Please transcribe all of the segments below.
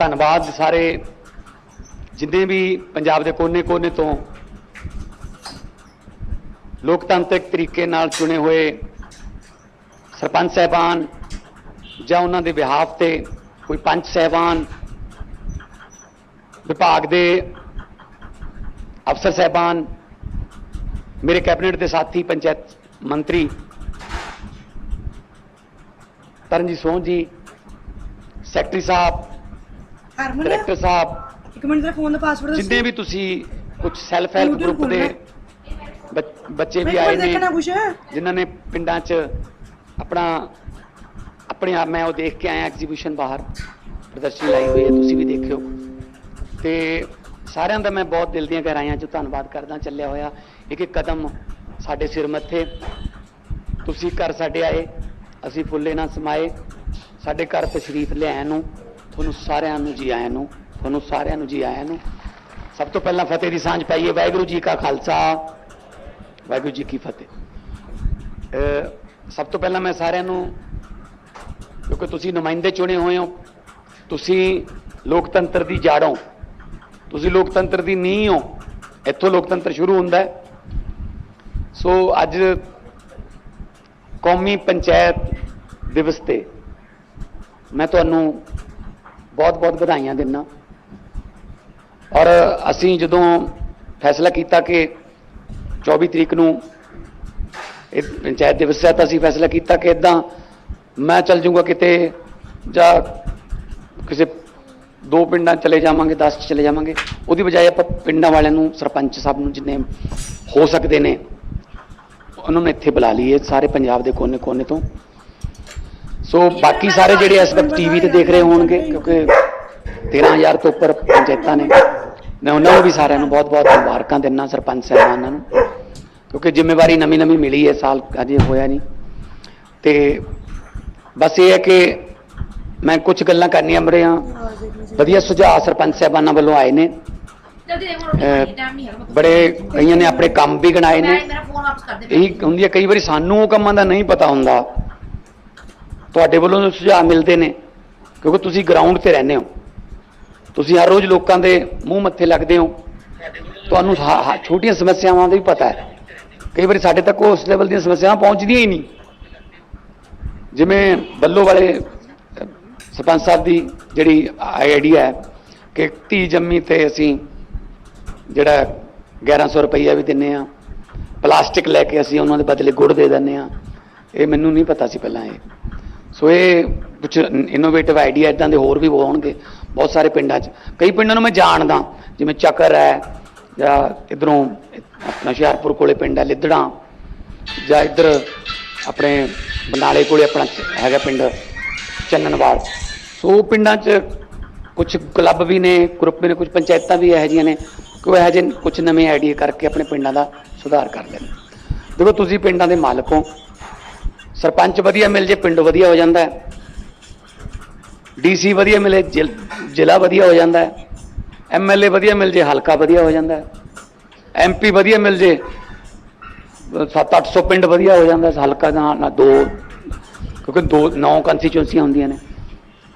ਧੰਨਵਾਦ ਸਾਰੇ ਜਿੰਨੇ ਵੀ ਪੰਜਾਬ ਦੇ ਕੋਨੇ-ਕੋਨੇ ਤੋਂ ਲੋਕਤੰਤਰਿਕ ਤਰੀਕੇ ਨਾਲ ਚੁਣੇ ਹੋਏ ਸਰਪੰਚ ਸਹਿਬਾਨ ਜਾਂ ਉਹਨਾਂ ਦੇ ਵਿਹਾਫ ਤੇ ਕੋਈ ਪੰਚ ਸਹਿਬਾਨ, ਵਿਭਾਗ ਦੇ ਅਫਸਰ ਸਹਿਬਾਨ, ਮੇਰੇ ਕੈਬਨਿਟ ਦੇ ਸਾਥੀ, ਪੰਚਾਇਤ ਮੰਤਰੀ ਤਰਨਜੀਤ ਸੋਹ ਜੀ, ਸੈਕਟਰੀ ਸਾਹਿਬ ਹਰਮਨ? ਡਾਇਰੈਕਟਰ ਸਾਹਿਬ ਇੱਕ ਮਿੰਟ ਦਾ ਫੋਨ ਦਾ ਪਾਸਵਰਡ ਦੱਸੋ। ਜਿੰਨੇ ਵੀ ਤੁਸੀਂ ਕੁਝ ਸੈਲਫ ਹੈਲਪ YouTube ਗਰੁੱਪ ਦੇ। ਬੱਚ- ਬੱਚੇ ਵੀ ਆਏ ਨੇ ਦੇਖਣਾ ਕੁਛ। ਜਿਨ੍ਹਾਂ ਨੇ ਪਿੰਡਾਂ 'ਚ ਆਪਣਾ ਆਪਣੇ ਆਪ ਮੈਂ ਉਹ ਦੇਖ ਕੇ ਆਇਆ ਐਗਜ਼ੀਬਿਸ਼ਨ ਬਾਹਰ ਪ੍ਰਦਰਸ਼ਨੀ ਲਾਈ ਹੋਈ ਹੈ ਤੁਸੀਂ ਵੀ ਦੇਖਿਓ। ਤੇ ਸਾਰਿਆਂ ਦਾ ਮੈਂ ਬਹੁਤ ਦਿਲ ਦੀਆਂ ਗਹਿਰਾਈਆਂ 'ਚ ਧੰਨਵਾਦ ਕਰਦਾ ਚੱਲਿਆ ਹੋਇਆ। ਇੱਕ ਇੱਕ ਕਦਮ ਸਾਡੇ ਸਿਰ ਮੱਥੇ। ਤੁਸੀਂ ਘਰ ਸਾਡੇ ਆਏ ਅਸੀਂ ਫੁੱਲੇ ਨਾ ਸਮਾਏ। ਸਾਡੇ ਘਰ ਤਸ਼ਰੀਫ ਲਿਆਇਆਂ ਨੂੰ। ਤੁਹਾਨੂੰ ਸਾਰਿਆਂ ਨੂੰ ਜੀ ਆਇਆਂ ਨੂੰ, ਤੁਹਾਨੂੰ ਸਾਰਿਆਂ ਨੂੰ ਜੀ ਆਇਆਂ ਨੂੰ। ਸਭ ਤੋਂ ਪਹਿਲਾਂ ਫਤਿਹ ਦੀ ਸਾਂਝ ਪਾਈਏ, ਵਾਹਿਗੁਰੂ ਜੀ ਕਾ ਖਾਲਸਾ। ਵਾਹਿਗੁਰੂ ਜੀ ਕੀ ਫਤਿਹ। ਸਭ ਤੋਂ ਪਹਿਲਾਂ ਮੈਂ ਸਾਰਿਆਂ ਨੂੰ, ਕਿਉਂਕਿ ਤੁਸੀਂ ਨੁਮਾਇੰਦੇ ਚੁਣੇ ਹੋਏ ਹੋ, ਤੁਸੀਂ ਲੋਕਤੰਤਰ ਦੀ ਜੜ੍ਹੋਂ ਤੁਸੀਂ ਲੋਕਤੰਤਰ ਦੀ ਨੀਂਹ ਹੋ, ਇੱਥੋਂ ਲੋਕਤੰਤਰ ਸ਼ੁਰੂ ਹੁੰਦਾ ਹੈ। ਸੋ ਅੱਜ ਕੌਮੀ ਪੰਚਾਇਤ ਦਿਵਸ ਤੇ ਮੈਂ ਤੁਹਾਨੂੰ ਬਹੁਤ-ਬਹੁਤ ਵਧਾਈਆਂ ਦਿੰਦਾ ਔਰ ਅਸੀਂ ਜਦੋਂ ਫੈਸਲਾ ਕੀਤਾ ਕਿ 24 ਤਰੀਕ ਨੂੰ ਇਹ ਪੰਚਾਇਤ ਦਿਵਸ ਹੈ, ਤਾਂ ਅਸੀਂ ਫੈਸਲਾ ਕੀਤਾ ਕਿ ਇਦਾਂ ਮੈਂ ਚੱਲ ਜਾਊਂਗਾ ਕਿਤੇ ਜਾਂ ਕਿਸੇ ਦੋ ਪਿੰਡਾਂ ਚਲੇ ਜਾਵਾਂਗੇ 10 'ਚ ਚਲੇ ਜਾਵਾਂਗੇ। ਉਹਦੀ ਬਜਾਏ ਆਪਾਂ ਪਿੰਡਾਂ ਵਾਲਿਆਂ ਨੂੰ, ਸਰਪੰਚ ਸਾਹਿਬ ਨੂੰ ਜਿੰਨੇ ਹੋ ਸਕਦੇ ਨੇ, ਉਹਨਾਂ ਨੂੰ ਇੱਥੇ ਬੁਲਾ ਲਈਏ ਸਾਰੇ ਪੰਜਾਬ ਦੇ ਕੋਨੇ-ਕੋਨੇ ਤੋਂ। ਸੋ ਬਾਕੀ ਸਾਰੇ ਜਿਹੜੇ ਇਸ ਵਕਤ ਟੀਵੀ ਤੇ ਦੇਖ ਰਹੇ ਹੋਣਗੇ ਕਿਉਂਕਿ 13000 ਤੋਂ ਉੱਪਰ ਪੰਚਾਇਤਾਂ ਨੇ ਮੈਂ ਉਹਨਾਂ ਨੂੰ ਵੀ ਸਾਰਿਆਂ ਨੂੰ ਬਹੁਤ-ਬਹੁਤ ਮੁਬਾਰਕਾਂ ਦਿੰਦਾ ਸਰਪੰਚ ਸਾਹਿਬਾਨਾਂ ਨੂੰ। ਕਿਉਂਕਿ ਜ਼ਿੰਮੇਵਾਰੀ ਨਵੀਂ-ਨਵੀਂ ਮਿਲੀ ਹੈ ਸਾਲ ਅਜੇ ਹੋਇਆ ਨਹੀਂ। ਤੇ ਬਸ ਇਹ ਹੈ ਕਿ ਮੈਂ ਕੁਝ ਗੱਲਾਂ ਕਰਨੀਆਂ ਮਰਿਆ ਵਧੀਆ ਸੁਝਾਅ ਸਰਪੰਚ ਸਾਹਿਬਾਨਾਂ ਵੱਲੋਂ ਆਏ ਨੇ। ਬੜੇ ਕਈਆਂ ਨੇ ਆਪਣੇ ਕੰਮ ਵੀ ਗਣਾਏ ਨੇ। ਮੇਰਾ ਇਹੀ ਹੁੰਦੀ ਹੈ ਕਈ ਵਾਰੀ ਸਾਨੂੰ ਉਹ ਕੰਮਾਂ ਦਾ ਨਹੀਂ ਪਤਾ ਹੁੰਦਾ। ਤੁਹਾਡੇ ਵੱਲੋਂ ਸੁਝਾਅ ਮਿਲਦੇ ਨੇ, ਕਿਉਂਕਿ ਤੁਸੀਂ ਗਰਾਊਂਡ ਤੇ ਰਹਿੰਦੇ ਹੋ। ਤੁਸੀਂ ਹਰ ਰੋਜ਼ ਲੋਕਾਂ ਦੇ ਮੂੰਹ ਮੱਥੇ ਲੱਗਦੇ ਹੋ। ਤੁਹਾਨੂੰ ਹਾ- ਹਾ- ਛੋਟੀਆਂ ਸਮੱਸਿਆਵਾਂ ਦਾ ਵੀ ਪਤਾ ਹੈ। ਕਈ ਵਾਰੀ ਸਾਡੇ ਤੱਕ ਉਸ ਲੈਵਲ ਦੀਆਂ ਸਮੱਸਿਆਵਾਂ ਪਹੁੰਚਦੀਆਂ ਹੀ ਨਹੀਂ। ਜਿਵੇਂ ਬੱਲੋ ਵਾਲੇ, ਸਰਪੰਚ ਸਾਹਿਬ ਦੀ ਜਿਹੜੀ ਆਈਡੀਆ ਹੈ ਕਿ ਧੀ ਜੰਮੀ ਤੇ ਅਸੀਂ ਜਿਹੜਾ 1100 ਰੁਪਈਆ ਵੀ ਦਿੰਨੇ ਆ ਪਲਾਸਟਿਕ ਲੈ ਕੇ ਅਸੀਂ ਉਹਨਾਂ ਦੇ ਬਦਲੇ ਗੁੜ ਦੇ ਦਿੰਨੇ ਆ ਇਹ ਮੈਨੂੰ ਨਹੀਂ ਪਤਾ ਸੀ ਪਹਿਲਾਂ ਇਹ। ਸੋ ਇਹ ਕੁਝ ਇਨੋਵੇਟਿਵ ਆਈਡੀਆ ਇਦਾਂ ਦੇ ਹੋਰ ਵੀ ਹੋਣਗੇ, ਬਹੁਤ ਸਾਰੇ ਪਿੰਡਾਂ 'ਚ। ਕਈ ਪਿੰਡਾਂ ਨੂੰ ਮੈਂ ਜਾਣਦਾ, ਜਿਵੇਂ ਚੱਕਰ ਹੈ, ਜਾਂ ਇਧਰੋਂ ਆਪਣਾ ਹੁਸ਼ਿਆਰਪੁਰ ਕੋਲੇ ਪਿੰਡ ਹੈ, ਲਿੱਦੜਾਂ, ਜਾਂ ਇੱਧਰ ਆਪਣੇ ਬਨਾਲੇ ਕੋਲੇ ਆਪਣਾ ਹੈਗਾ ਪਿੰਡ ਚੰਨਨਵਾਲ। ਸੋ ਉਹ ਪਿੰਡਾਂ 'ਚ ਕੁਝ ਕਲੱਬ ਵੀ ਨੇ ਗਰੁੱਪ ਵੀ ਨੇ ਕੁਝ ਪੰਚਾਇਤਾਂ ਵੀ ਇਹੋ ਜਿਹੀਆਂ ਨੇ ਕਿ ਉਹ ਇਹੋ ਜਿਹੇ ਕੁਝ ਨਵੇਂ ਆਈਡੀਆ ਕਰਕੇ ਆਪਣੇ ਪਿੰਡਾਂ ਦਾ ਸੁਧਾਰ ਕਰ ਲੈਣ ਦੇਖੋ, ਤੁਸੀਂ ਪਿੰਡਾਂ ਦੇ ਮਾਲਕ ਹੋ। ਸਰਪੰਚ ਵਧੀਆ ਮਿਲ ਜੇ, ਪਿੰਡ ਵਧੀਆ ਹੋ ਜਾਂਦਾ ਹੈ। ਡੀਸੀ ਵਧੀਆ ਮਿਲੇ ਜ਼ਿਲ੍ਹਾ ਵਧੀਆ ਹੋ ਜਾਂਦਾ ਹੈ। ਐਮਐਲਏ ਵਧੀਆ ਮਿਲ ਜੇ, ਹਲਕਾ ਵਧੀਆ ਹੋ ਜਾਂਦਾ ਹੈ। ਐਮਪੀ ਵਧੀਆ ਮਿਲ ਜੇ 7-800 ਪਿੰਡ ਵਧੀਆ ਹੋ ਜਾਂਦਾ ਹਲਕਾ ਦਾ ਨਾ ਦੋ, ਕਿਉਂਕਿ ਦੋ, ਨੌ ਕੰਸਟੀਚੁਐਂਸੀਆਂ ਹੁੰਦੀਆਂ ਨੇ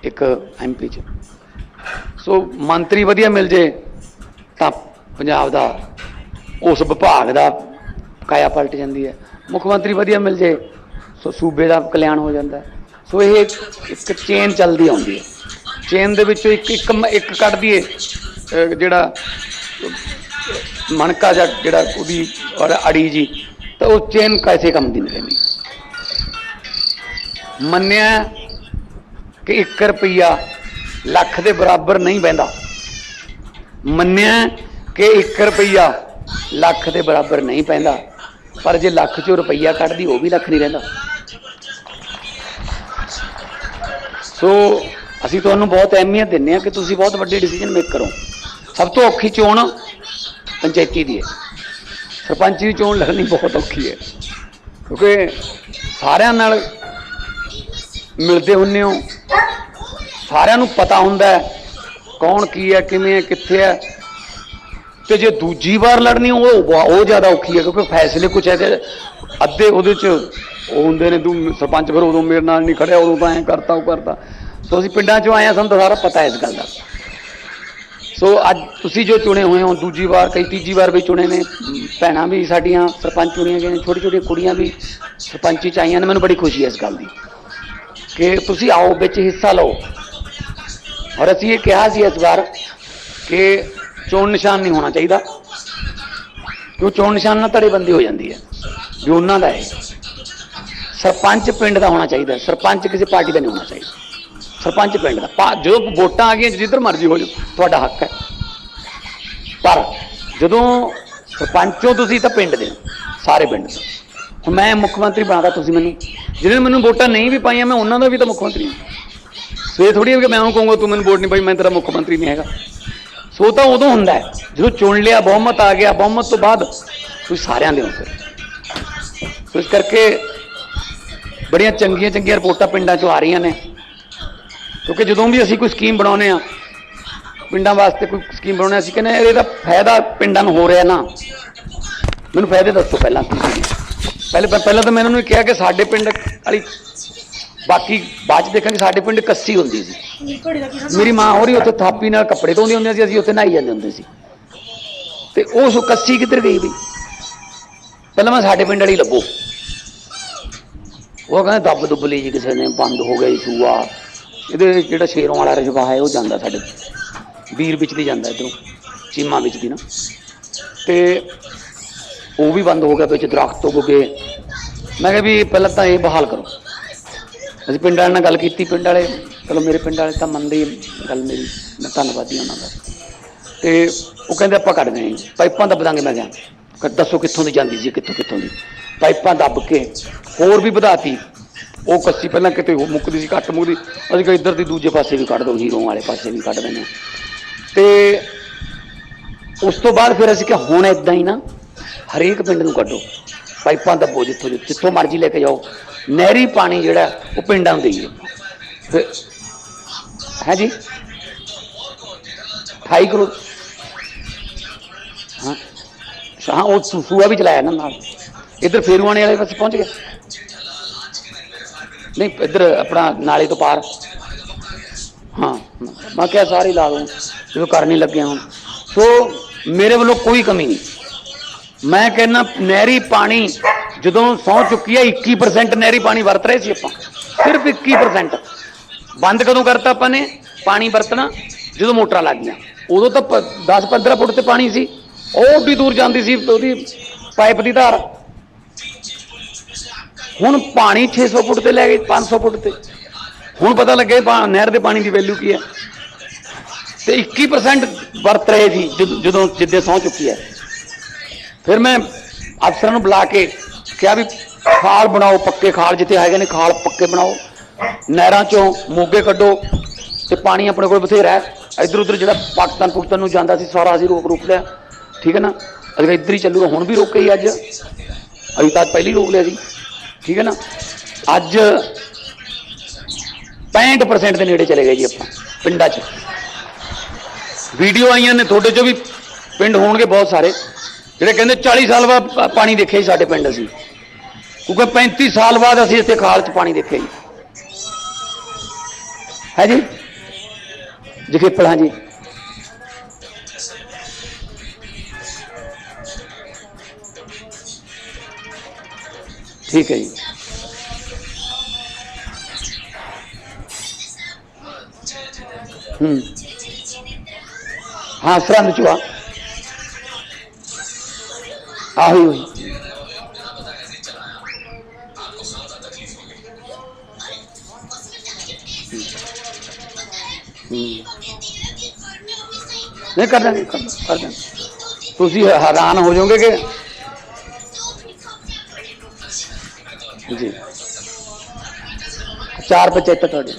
ਇੱਕ ਐਮਪੀ ਚ। ਸੋ ਮੰਤਰੀ ਵਧੀਆ ਮਿਲ ਜੇ, ਤਾਂ ਪੰਜਾਬ ਦਾ ਉਸ ਵਿਭਾਗ ਦਾ ਕਾਇਆ ਪਲਟ ਜਾਂਦੀ ਹੈ। ਮੁੱਖ ਮੰਤਰੀ ਵਧੀਆ ਮਿਲ ਜੇ ਸੋ ਸੂਬੇ ਦਾ ਕਲਿਆਣ ਹੋ ਜਾਂਦਾ ਸੋ ਇਹ ਇੱਕ ਚੇਨ ਚੱਲਦੀ ਆਉਂਦੀ ਹੈ। ਚੇਨ ਦੇ ਵਿੱਚੋਂ ਇੱਕ ਇੱਕ ਮ- ਇੱਕ ਕੱਢ ਦਈਏ ਜਿਹੜਾ ਮਣਕਾ ਜਾਂ ਜਿਹੜਾ ਉਹਦੀ ਔਰ ਅੜੀ ਜੀ, ਤਾਂ ਉਹ ਚੇਨ ਕੈਸੇ ਕੰਮ ਦੀ ਨਹੀਂ ਰਹਿੰਦੀ ਮੰਨਿਆ ਕਿ 1 ਰੁਪਿਆ ਲੱਖ ਦੇ ਬਰਾਬਰ ਨਹੀਂ ਬਹਿੰਦਾ। ਮੰਨਿਆ ਕਿ 1 ਰੁਪਿਆ ਲੱਖ ਦੇ ਬਰਾਬਰ ਨਹੀਂ ਪੈਂਦਾ। ਪਰ ਜੇ ਲੱਖ ਚੋਂ ਰੁਪਈਆ ਕੱਢਦੀ, ਉਹ ਵੀ ਲੱਖ ਨਹੀਂ ਰਹਿੰਦਾ। ਸੋ ਅਸੀਂ ਤੁਹਾਨੂੰ ਬਹੁਤ ਅਹਿਮੀਅਤ ਦਿੰਦੇ ਹਾਂ ਕਿ ਤੁਸੀਂ ਬਹੁਤ ਵੱਡੇ ਡਿਸੀਜਨ ਮੇਕ ਕਰੋ। ਸਭ ਤੋਂ ਔਖੀ ਚੋਣ ਪੰਚਾਇਤੀ ਦੀ ਹੈ। ਸਰਪੰਚ ਦੀ ਚੋਣ ਲੜਨੀ ਬਹੁਤ ਔਖੀ ਹੈ। ਕਿਉਂਕਿ ਸਾਰਿਆਂ ਨਾਲ ਮਿਲਦੇ ਹੁੰਨੇ ਹੋ। ਸਾਰਿਆਂ ਨੂੰ ਪਤਾ ਹੁੰਦਾ ਹੈ ਕੌਣ ਕੀ ਹੈ, ਕਿਵੇਂ ਹੈ, ਕਿੱਥੇ ਹੈ। ਤੇ ਜੇ ਦੂਜੀ ਵਾਰ ਲੜਨੀ ਉਹ ਬਹੁਤ- ਉਹ ਜ਼ਿਆਦਾ ਔਖੀ ਹੈ ਕਿਉਂਕਿ ਫੈਸਲੇ ਕੁਝ ਹੈ ਕਿ ਅੱਧੇ ਉਹਦੇ ਚ ਉਹ ਹੁੰਦੇ ਨੇ, ਤੂੰ ਸਰਪੰਚ ਫਿਰ ਉਦੋਂ ਮੇਰੇ ਨਾਲ ਨਹੀਂ ਖੜਿਆ, ਉਦੋਂ ਤਾਂ ਐਂ ਕਰਤਾ, ਉਹ ਕਰਤਾ। ਸੋ ਅਸੀਂ ਪਿੰਡਾਂ ਚੋਂ ਆਏ ਆ, ਸਾਨੂੰ ਤਾਂ ਸਾਰਾ ਪਤਾ ਹੈ ਇਸ ਗੱਲ ਦਾ। ਸੋ ਅੱਜ ਤੁਸੀਂ ਜੋ ਚੁਣੇ ਹੋਏ ਹੋ, ਦੂਜੀ ਵਾਰ ਕਈ ਤੀਜੀ ਵਾਰ ਵੀ ਚੁਣੇ ਨੇ, ਭੈਣਾਂ ਵੀ ਸਾਡੀਆਂ ਸਰਪੰਚ ਚੁਣੀਆਂ ਗਈਆਂ ਨੇ ਛੋਟੀ ਛੋਟੀਆਂ ਕੁੜੀਆਂ ਵੀ ਸਰਪੰਚੀ ਚ ਆਈਆਂ ਨੇ, ਮੈਨੂੰ ਬੜੀ ਖੁਸ਼ੀ ਹੈ ਇਸ ਗੱਲ ਦੀ ਕਿ ਤੁਸੀਂ ਆਓ, ਵਿੱਚ ਹਿੱਸਾ ਲਓ। ਔਰ ਅਸੀਂ ਇਹ ਕਿਹਾ ਸੀ ਇਸ ਵਾਰ ਕਿ ਚੋਣ ਨਿਸ਼ਾਨ ਨਹੀਂ ਹੋਣਾ ਚਾਹੀਦਾ, ਕਿਉਂ? ਚੋਣ ਨਿਸ਼ਾਨ ਨਾਲ ਧੜੇਬੰਦੀ ਹੋ ਜਾਂਦੀ ਹੈ ਵੀ ਉਹਨਾਂ ਦਾ ਹੈ। ਸਰਪੰਚ ਪਿੰਡ ਦਾ ਹੋਣਾ ਚਾਹੀਦਾ ਸਰਪੰਚ ਕਿਸੇ ਪਾਰਟੀ ਦਾ ਨਹੀਂ ਹੋਣਾ ਚਾਹੀਦਾ। ਸਰਪੰਚ ਪਿੰਡ ਦਾ ਪਾ- ਜਦੋਂ ਵੋਟਾਂ ਆ ਗਈਆਂ ਜਿੱਧਰ ਮਰਜ਼ੀ ਹੋ ਜਾਓ ਤੁਹਾਡਾ ਹੱਕ ਹੈ। ਪਰ ਜਦੋਂ ਸਰਪੰਚੋ ਤੁਸੀਂ ਤਾਂ ਪਿੰਡ ਦੇ ਹੋ, ਸਾਰੇ ਪਿੰਡ ਦੇ ਹੁਣ ਮੈਂ ਮੁੱਖ ਮੰਤਰੀ ਬਣਾਦਾ ਤੁਸੀਂ ਮੈਨੂੰ। ਜਿਹਨੇ ਮੈਨੂੰ ਵੋਟਾਂ ਨਹੀਂ ਵੀ ਪਾਈਆਂ ਮੈਂ ਉਹਨਾਂ ਦਾ ਵੀ ਤਾਂ ਮੁੱਖ ਮੰਤਰੀ ਹਾਂ। ਸੋ ਇਹ ਥੋੜੀ ਕਿ ਮੈਂ ਉਹਨੂੰ ਕਹੂੰਗਾ ਤੂੰ ਮੈਨੂੰ ਵੋਟ ਨਹੀਂ ਪਾਈ ਮੈਂ ਤੇਰਾ ਮੁੱਖ ਮੰਤਰੀ ਨਹੀਂ ਹੈਗਾ। ਸੋ ਤਾਂ ਉਦੋਂ ਹੁੰਦਾ ਹੈ ਜਦੋਂ ਚੁਣ ਲਿਆ ਬਹੁਮਤ ਆ ਗਿਆ ਬਹੁਮਤ ਤੋਂ ਬਾਅਦ ਤੁਸੀਂ ਸਾਰਿਆਂ ਦੇ ਹੋ ਫਿਰ। ਸੋ ਇਸ ਕਰਕੇ ਬੜੀਆਂ ਚੰਗੀਆਂ ਚੰਗੀਆਂ ਰਿਪੋਰਟਾਂ ਪਿੰਡਾਂ ਚੋਂ ਆ ਰਹੀਆਂ ਨੇ। ਕਿਉਂਕਿ ਜਦੋਂ ਵੀ ਅਸੀਂ ਕੋਈ ਸਕੀਮ ਬਣਾਉਨੇ ਆ ਪਿੰਡਾਂ ਵਾਸਤੇ ਕੋਈ ਸਕੀਮ ਬਣਾਉਣੇ ਅਸੀਂ ਕਹਿੰਦੇ ਇਹਦਾ ਫਾਇਦਾ ਪਿੰਡਾਂ ਨੂੰ ਹੋ ਰਿਹਾ ਨਾ। ਮੈਨੂੰ ਫਾਇਦੇ ਦੱਸੋ ਪਹਿਲਾਂ ਤੁਸੀਂ। ਪਹਿਲੇ ਪਹਿਲਾਂ ਤਾਂ ਮੈਂ ਇਹਨਾਂ ਨੂੰ ਕਿਹਾ ਕਿ ਸਾਡੇ ਪਿੰਡ ਵਾਲੀ ਬਾਕੀ ਬਾਅਦ ਚ ਦੇਖਾਂਗੇ, ਸਾਡੇ ਪਿੰਡ ਕੱਸੀ ਹੁੰਦੀ ਸੀ। ਮੇਰੀ ਮਾਂ ਹੋਰੀ ਉੱਥੇ ਥਾਪੀ ਨਾਲ ਕੱਪੜੇ ਧੋਂਦੀ ਹੁੰਦੀ ਸੀ, ਅਸੀਂ ਉੱਥੇ ਨਹਾਈ ਜਾਂਦੇ ਹੁੰਦੇ ਸੀ। ਤੇ ਉਹ ਕੱਸੀ ਕਿੱਧਰ ਗਈ ਵੀ? ਪਹਿਲਾਂ ਮੈਂ ਸਾਡੇ ਪਿੰਡ ਵਾਲੀ ਲੱਭੋ। ਉਹ ਕਹਿੰਦੇ ਦੱਬ ਦੁੱਬ ਲਈ ਜੀ ਕਿਸੇ ਨੇ, ਬੰਦ ਹੋ ਗਿਆ ਜੀ ਸੂਆ। ਇਹਦੇ ਜਿਹੜਾ ਸ਼ੇਰੋਂ ਵਾਲਾ ਰਜਵਾ ਹੈ, ਉਹ ਜਾਂਦਾ ਸਾਡੇ ਵੀਰ ਵਿੱਚ ਦੀ ਜਾਂਦਾ ਇਧਰੋਂ, ਚੀਮਾ ਵਿੱਚ ਦੀ ਨਾ। ਤੇ ਉਹ ਵੀ ਬੰਦ ਹੋ ਗਿਆ ਵਿੱਚ ਦਰਖਤ ਉੱਗ ਗਏ। ਮੈਂ ਕਿਹਾ ਵੀ ਪਹਿਲਾਂ ਤਾਂ ਇਹ ਬਹਾਲ ਕਰੋ। ਅਸੀਂ ਪਿੰਡ ਵਾਲਿਆਂ ਨਾਲ ਗੱਲ ਕੀਤੀ, ਪਿੰਡ ਵਾਲੇ, ਚਲੋ ਮੇਰੇ ਪਿੰਡ ਵਾਲੇ ਤਾਂ ਮੰਨਦੇ ਗੱਲ ਮੇਰੀ, ਮੈਂ ਧੰਨਵਾਦੀ ਉਹਨਾਂ ਦਾ। ਤੇ ਉਹ ਕਹਿੰਦੇ ਆਪਾਂ ਕੱਢ ਦੇਣੀ ਪਾਈਪਾਂ ਦੱਬ ਦਾਂਗੇ ਮੈਂ ਕਿਹਾ। ਦੱਸੋ ਕਿੱਥੋਂ ਦੀ ਜਾਂਦੀ ਸੀ, ਕਿੱਥੋਂ ਕਿੱਥੋਂ ਦੀ? ਪਾਈਪਾਂ ਦੱਬ ਕੇ ਹੋਰ ਵੀ ਵਧਾਤੀ। ਉਹ ਕੱਸੀ ਪਹਿਲਾਂ ਕਿਤੇ ਹੋਰ ਮੁੱਕਦੀ ਸੀ, ਘੱਟ ਮੁੱਕਦੀ। ਅਸੀਂ ਕਿਹਾ ਇੱਧਰ ਦੀ ਦੂਜੇ ਪਾਸੇ ਵੀ ਕੱਢ ਦੋ ਹੀਰੋ ਵਾਲੇ ਪਾਸੇ ਵੀ ਕੱਢ ਦਿੰਦੇ ਹਾਂ। ਤੇ ਉਸ ਤੋਂ ਬਾਅਦ ਫਿਰ ਅਸੀਂ ਕਿਹਾ, ਹੁਣ ਇਦਾਂ ਹੀ ਨਾ, ਹਰੇਕ ਪਿੰਡ ਨੂੰ ਕੱਢੋ। ਪਾਈਪਾਂ ਦੱਬੋ ਜਿੱਥੋਂ ਜਿੱਥੋਂ ਮਰਜ਼ੀ ਲੈ ਕੇ ਜਾਓ। ਨਹਿਰੀ ਪਾਣੀ ਜਿਹੜਾ, ਉਹ ਪਿੰਡਾਂ ਨੂੰ ਦੇਈਏ। ਫਿਰ ਹੈ ਜੀ? 28 ਕਰੋੜ। ਹਾਂ। ਹਾਂ, ਉਹ ਸੂ- ਸੂਆ ਵੀ ਚਲਾਇਆ ਨਾ ਨਾਲ। ਇੱਧਰ ਫੇਰੂਆਣੇ ਵਾਲੇ ਪਾਸੇ ਪਹੁੰਚ ਗਏ? ਨਹੀਂ, ਇੱਧਰ ਆਪਣਾ ਨਾਲੇ ਤੋਂ ਪਾਰ। ਹਾਂ, ਮੈਂ ਕਿਹਾ ਸਾਰੇ ਲਾ ਲਓ, ਜਦੋਂ ਕਰਨ ਹੀ ਲੱਗਿਆ ਹੁਣ। ਸੋ, ਮੇਰੇ ਵੱਲੋਂ ਕੋਈ ਕਮੀ ਨਹੀਂ। ਮੈਂ ਕਹਿੰਦਾ, ਨਹਿਰੀ ਪਾਣੀ ਜਦੋਂ ਸੌ ਚੁੱਕੀ ਹੈ 21% ਨਹਿਰੀ ਪਾਣੀ ਵਰਤ ਰਹੇ ਸੀ ਆਪਾਂ। ਸਿਰਫ 21% ਬੰਦ ਕਦੋਂ ਕਰਤਾ ਆਪਾਂ ਨੇ? ਪਾਣੀ ਵਰਤਣਾ, ਜਦੋਂ ਮੋਟਰਾਂ ਲੱਗ ਗਈਆਂ। ਉਦੋਂ ਤਾਂ 10-15 ਫੁੱਟ ਤੇ ਪਾਣੀ ਸੀ। ਉਹ ਓਡੀ ਦੂਰ ਜਾਂਦੀ ਸੀ ਉਹਦੀ ਪਾਈਪ ਦੀ ਧਾਰ। ਹੁਣ ਪਾਣੀ 600 ਫੁੱਟ ਤੇ ਲੈ ਗਏ 500 ਫੁੱਟ ਤੇ। ਹੁਣ ਪਤਾ ਲੱਗੇ ਪਾ- ਨਹਿਰ ਦੇ ਪਾਣੀ ਦੀ ਵੈਲਿਊ ਕੀ ਹੈ। ਤੇ 21% ਵਰਤ ਰਹੇ ਸੀ, ਜਦ- ਜਦੋਂ ਜਿੱਦੇ ਸੌ ਚੁੱਕੀ ਹੈ। ਫਿਰ ਮੈਂ ਅਫਸਰਾਂ ਨੂੰ ਬੁਲਾ ਕੇ ਕਿਹਾ ਵੀ ਖਾਲ ਬਣਾਓ, ਪੱਕੇ ਖਾਲ ਜਿੱਥੇ ਹੈਗੇ ਨੇ, ਖਾਲ ਪੱਕੇ ਬਣਾਓ। ਨਹਿਰਾਂ ਚੋਂ ਮੋਗੇ ਕੱਢੋ ਤੇ ਪਾਣੀ ਆਪਣੇ ਕੋਲ ਬਥੇਰਾ ਹੈ। ਇੱਧਰ ਉੱਧਰ ਜਿਹੜਾ ਪਾਕਿਸਤਾਨ ਪੁਕਤਨ ਨੂੰ ਜਾਂਦਾ ਸੀ, ਸਾਰਾ ਅਸੀਂ ਰੋਕ ਰੋਕ ਲਿਆ। ਠੀਕ ਹੈ ਨਾ? ਅਗਰ ਇੱਧਰ ਹੀ ਚੱਲੂਗਾ, ਹੁਣ ਵੀ ਰੋਕੇ ਹੀ ਅੱਜ। ਅਜੇ ਤੱਕ ਪਹਿਲੀ ਰੋਕ ਲਿਆ ਸੀ। ਠੀਕ ਹੈ ਨਾ? ਅੱਜ 65% ਦੇ ਨੇੜੇ ਚਲੇ ਗਏ ਜੀ ਆਪਾਂ, ਪਿੰਡਾਂ 'ਚ। ਵੀਡੀਓ ਆਈਆਂ ਨੇ, ਤੁਹਾਡੇ 'ਚੋਂ ਵੀ ਪਿੰਡ ਹੋਣਗੇ ਬਹੁਤ ਸਾਰੇ। ਜਿਹੜੇ ਕਹਿੰਦੇ 40 ਸਾਲ ਬਾਅਦ ਪਾਣੀ ਦੇਖਿਆ ਜੀ ਸਾਡੇ ਪਿੰਡ ਅਸੀਂ। ਕਿਉਂਕਿ 35 ਸਾਲ ਬਾਅਦ ਅਸੀਂ ਇੱਥੇ ਖਾਲ 'ਚ ਪਾਣੀ ਦੇਖਿਆ ਜੀ। ਹੈ ਜੀ? ਜਖੇਪਲ ਹਾਂ ਜੀ। ਠੀਕ ਹੈ ਜੀ ਹੂੰ ਹਾਂ ਸਰੰਦ ਚੁਆ ਆਹੀ ਹੋਈ ਹੂੰ ਨਹੀਂ ਕਰ ਦਾਂਗੇ ਕਰ ਕਰ ਦਾਂਗੇ ਤੁਸੀਂ ਹੈਰਾਨ ਹੋ ਜਾਓਗੇ ਕਿ ਜੀ ਚਾਰ ਪੰਚਾਇਤਾਂ ਤੁਹਾਡੇ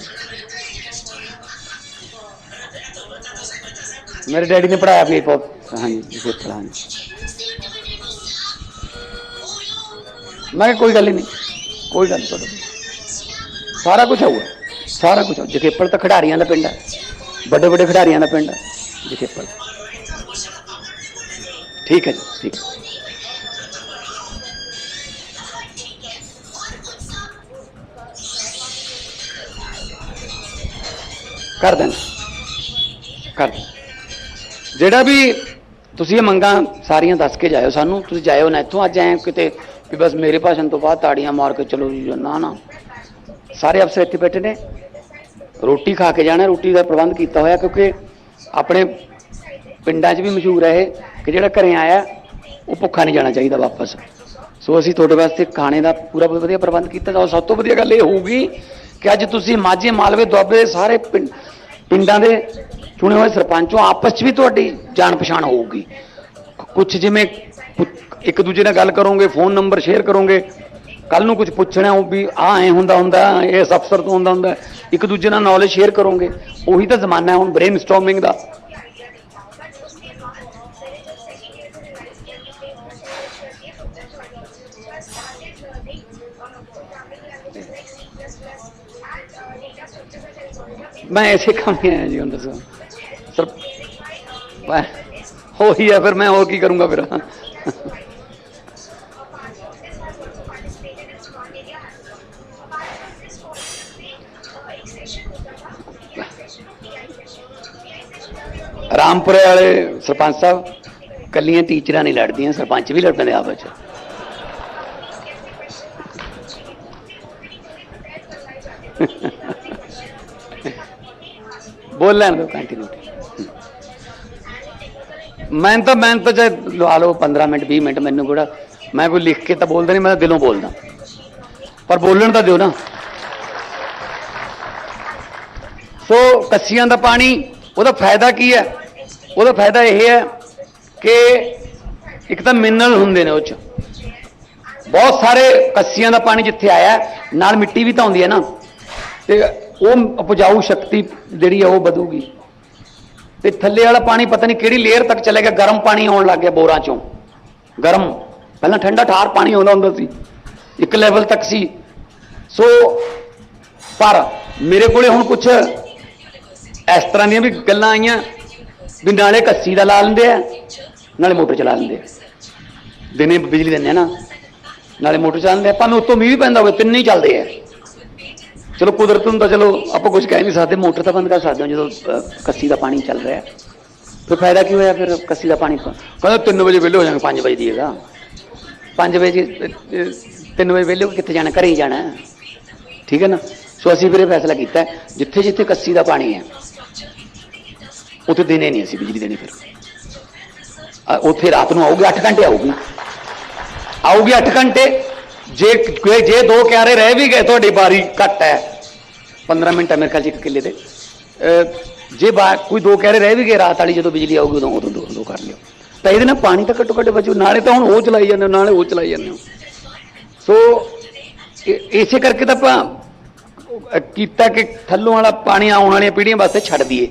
ਮੇਰੇ ਡੈਡੀ ਨੇ ਪੜਾਇਆ ਵੀ ਬਹੁਤ ਹਾਂਜੀ ਜੀ ਹਾਂਜੀ ਮੈਂ ਕਿਹਾ ਕੋਈ ਗੱਲ ਹੀ ਨਹੀਂ ਕੋਈ ਗੱਲ ਨਹੀਂ ਤੁਹਾਡੇ ਸਾਰਾ ਕੁਝ ਹੋਊਗਾ ਸਾਰਾ ਕੁਝ ਜਖੇਪਲ ਤਾਂ ਖਿਡਾਰੀਆਂ ਦਾ ਪਿੰਡ ਹੈ ਵੱਡੇ ਵੱਡੇ ਖਿਡਾਰੀਆਂ ਦਾ ਪਿੰਡ ਹੈ ਜਖੇਪਲ ਠੀਕ ਕਰ ਦੇਣਾ। ਕਰ। ਜਿਹੜਾ ਵੀ ਤੁਸੀਂ ਇਹ ਮੰਗਾਂ ਸਾਰੀਆਂ ਦੱਸ ਕੇ ਜਾਇਓ ਸਾਨੂੰ, ਤੁਸੀਂ ਜਾਇਓ ਨਾ ਇੱਥੋਂ, ਅੱਜ ਆਏ ਕਿਤੇ ਵੀ ਬਸ ਮੇਰੇ ਭਾਸ਼ਣ ਤੋਂ ਬਾਅਦ ਤਾੜੀਆਂ ਮਾਰ ਕੇ ਚਲੋ ਜੀ, ਨਾ ਨਾ। ਸਾਰੇ ਅਫਸਰ ਇੱਥੇ ਬੈਠੇ ਨੇ। ਰੋਟੀ ਖਾ ਕੇ ਜਾਣਾ, ਰੋਟੀ ਦਾ ਪ੍ਰਬੰਧ ਕੀਤਾ ਹੋਇਆ, ਕਿਉਂਕਿ ਆਪਣੇ ਪਿੰਡਾਂ 'ਚ ਵੀ ਮਸ਼ਹੂਰ ਹੈ ਇਹ, ਕਿ ਜਿਹੜਾ ਘਰੇ ਆਇਆ, ਉਹ ਭੁੱਖਾ ਨਹੀਂ ਜਾਣਾ ਚਾਹੀਦਾ ਵਾਪਸ। ਸੋ ਅਸੀਂ ਤੁਹਾਡੇ ਵਾਸਤੇ ਖਾਣੇ ਦਾ ਪੂਰਾ ਵਧੀਆ ਪ੍ਰਬੰਧ ਕੀਤਾ, ਤਾਂ ਸਭ ਤੋਂ ਵਧੀਆ ਗੱਲ ਇਹ ਹੋਊਗੀ ਕਿ ਅੱਜ ਤੁਸੀਂ ਮਾਝੇ ਮਾਲਵੇ ਦੁਆਬੇ ਦੇ ਸਾਰੇ ਪਿੰ- ਪਿੰਡਾਂ ਦੇ ਚੁਣੇ ਹੋਏ ਸਰਪੰਚੋਂ ਆਪਸ 'ਚ ਵੀ ਤੁਹਾਡੀ ਜਾਣ ਪਛਾਣ ਹੋਊਗੀ। ਕੁਝ ਜਿਵੇਂ ਕੁ- ਇੱਕ ਦੂਜੇ ਨਾਲ ਗੱਲ ਕਰੋਗੇ, ਫੋਨ ਨੰਬਰ ਸ਼ੇਅਰ ਕਰੋਗੇ, ਕੱਲ ਨੂੰ ਕੁਝ ਪੁੱਛਣਾ ਉਹ ਵੀ ਆ ਐ ਹੁੰਦਾ ਹੁੰਦਾ, ਇਸ ਅਫਸਰ ਤੋਂ ਹੁੰਦਾ ਹੁੰਦਾ, ਇੱਕ ਦੂਜੇ ਨਾਲ ਨੌਲੇਜ ਸ਼ੇਅਰ ਕਰੋਗੇ। ਉਹੀ ਤਾਂ ਜ਼ਮਾਨਾ ਹੈ ਹੁਣ ਬ੍ਰੇਨਸਟਾਰਮਿੰਗ ਦਾ। ਮੈਂ ਐਸੇ ਕੰਮ ਹੀ ਆਇਆ ਜੀ ਹੁਣ ਦੱਸੋ ਸਰ ਮੈਂ ਹੋ ਹੀ ਹੈ ਫਿਰ ਮੈਂ ਹੋਰ ਕੀ ਕਰੂੰਗਾ ਫਿਰ ਰਾਮਪੁਰੇ ਵਾਲੇ ਸਰਪੰਚ ਸਾਹਿਬ ਕੱਲੀਆਂ ਟੀਚਰਾਂ ਨਹੀਂ ਲੜਦੀਆਂ ਸਰਪੰਚ ਵੀ ਲੜ ਪੈਂਦੇ ਆਪਸ ਚ ਬੋਲ ਲੈਣ ਦਿਓ ਕੰਟੀਨਿਊ ਮੈਂ ਤਾਂ ਮੈਂ ਤਾਂ ਚਾਹੇ ਲਵਾ ਲਓ 15 ਮਿੰਟ 20 ਮਿੰਟ ਮੈਨੂੰ ਕਿਹੜਾ, ਮੈਂ ਕੋਈ ਲਿਖ ਕੇ ਤਾਂ ਬੋਲਦਾ ਨਹੀਂ, ਮੈਂ ਤਾਂ ਦਿਲੋਂ ਬੋਲਦਾ। ਪਰ ਬੋਲਣ ਤਾਂ ਦਿਓ ਨਾ। ਸੋ ਕੱਸੀਆਂ ਦਾ ਪਾਣੀ, ਉਹਦਾ ਫਾਇਦਾ ਕੀ ਹੈ? ਉਹਦਾ ਫਾਇਦਾ ਇਹ ਹੈ ਕਿ ਇੱਕ ਤਾਂ ਮਿਨਰਲ ਹੁੰਦੇ ਨੇ ਉਹ ਚ। ਬਹੁਤ ਸਾਰੇ ਕੱਸੀਆਂ ਦਾ ਪਾਣੀ ਜਿੱਥੇ ਆਇਆ, ਨਾਲ ਮਿੱਟੀ ਵੀ ਤਾਂ ਆਉਂਦੀ ਹੈ ਨਾ। ਤੇ ਉਹ ਉਪਜਾਊ ਸ਼ਕਤੀ ਜਿਹੜੀ ਆ ਉਹ ਵਧੂਗੀ। ਤੇ ਥੱਲੇ ਵਾਲਾ ਪਾਣੀ ਪਤਾ ਨਹੀਂ ਕਿਹੜੀ ਲੇਅਰ ਤੱਕ ਚਲੇ ਗਿਆ, ਗਰਮ ਪਾਣੀ ਆਉਣ ਲੱਗ ਗਿਆ ਬੋਰਾਂ ਚੋਂ। ਗਰਮ। ਪਹਿਲਾਂ ਠੰਡਾ ਠਾਰ ਪਾਣੀ ਆਉਂਦਾ ਹੁੰਦਾ ਸੀ, ਇੱਕ ਲੈਵਲ ਤੱਕ ਸੀ। ਸੋ ਪਰ ਮੇਰੇ ਕੋਲੇ ਹੁਣ ਕੁਝ ਇਸ ਤਰ੍ਹਾਂ ਦੀਆਂ ਵੀ ਗੱਲਾਂ ਆਈਆਂ ਵੀ ਨਾਲੇ ਕੱਸੀ ਦਾ ਲਾ ਲੈਂਦੇ ਆ, ਨਾਲੇ ਮੋਟਰ ਚਲਾ ਲੈਂਦੇ ਆ। ਦਿਨੇ ਬਿਜਲੀ ਦਿੰਦੇ ਆ ਨਾ, ਨਾਲੇ ਮੋਟਰ ਚਲਾਉਂਦੇ ਆ। ਭਾਵੇਂ ਉੱਤੋਂ ਮੀਂਹ ਵੀ ਪੈਂਦਾ ਹੋਵੇ, ਤਿੰਨੇ ਹੀ ਚੱਲਦੇ ਆ। ਚਲੋ ਕੁਦਰਤ ਨੂੰ ਤਾਂ ਚਲੋ ਆਪਾਂ ਕੁਝ ਕਹਿ ਨਹੀਂ ਸਕਦੇ, ਮੋਟਰ ਤਾਂ ਬੰਦ ਕਰ ਸਕਦੇ ਹਾਂ ਜਦੋਂ ਕੱਸੀ ਦਾ ਪਾਣੀ ਚੱਲ ਰਿਹਾ। ਫਿਰ ਫਾਇਦਾ ਕੀ ਹੋਇਆ ਫਿਰ ਕੱਸੀ ਦਾ ਪਾਣੀ? ਕਹਿੰਦਾ 3 ਵਜੇ ਵਿਹਲੇ ਹੋ ਜਾਣਗੇ 5 ਵਜੇ ਦੀਏਗਾ 5 ਵਜੇ 3 ਵਜੇ ਵਿਹਲੇ ਹੋ ਕਿੱਥੇ ਜਾਣਾ, ਘਰੇ ਹੀ ਜਾਣਾ। ਠੀਕ ਹੈ ਨਾ? ਸੋ ਅਸੀਂ ਫਿਰ ਇਹ ਫੈਸਲਾ ਕੀਤਾ ਜਿੱਥੇ ਜਿੱਥੇ ਕੱਸੀ ਦਾ ਪਾਣੀ ਹੈ, ਉੱਥੇ ਦੇਣੇ ਨਹੀਂ ਅਸੀਂ, ਬਿਜਲੀ ਦੇਣੀ ਫਿਰ। ਉੱਥੇ ਰਾਤ ਨੂੰ ਆਊਗੀ 8 ਘੰਟੇ ਆਊਗੀ ਆਊਗੀ 8 ਘੰਟੇ ਜੇ ਜੇ- ਦੋ ਕਿਆਰੇ ਰਹਿ ਵੀ ਗਏ, ਤੁਹਾਡੀ ਬਾਰੀ ਘੱਟ ਹੈ। 15 ਮਿੰਟ ਹੈ ਮੇਰੇ ਖਿਆਲ ਚ ਇੱਕ ਕਿੱਲੇ ਦੇ। ਜੇ ਬਾ- ਕੋਈ ਦੋ ਕਿਆਰੇ ਰਹਿ ਵੀ ਗਏ ਰਾਤ ਵਾਲੀ, ਜਦੋਂ ਬਿਜਲੀ ਆਊਗੀ, ਉਦੋਂ ਉਦੋਂ ਦੋ ਦੋ ਕਰ ਲਿਓ। ਤਾਂ ਇਹਦੇ ਨਾਲ ਪਾਣੀ ਤਾਂ ਘੱਟੋ ਘੱਟ ਬਚੂ। ਨਾਲੇ ਤਾਂ ਹੁਣ ਉਹ ਚਲਾਈ ਜਾਂਦੇ ਹੋ, ਨਾਲੇ ਉਹ ਚਲਾਈ ਜਾਂਦੇ ਹੋ। ਸੋ ਇਸੇ ਕਰਕੇ ਤਾਂ ਆਪਾਂ ਕੀਤਾ ਕਿ ਥੱਲੋਂ ਵਾਲਾ ਪਾਣੀ ਆਉਣ ਵਾਲੀਆਂ ਪੀੜ੍ਹੀਆਂ ਵਾਸਤੇ ਛੱਡ ਦਈਏ।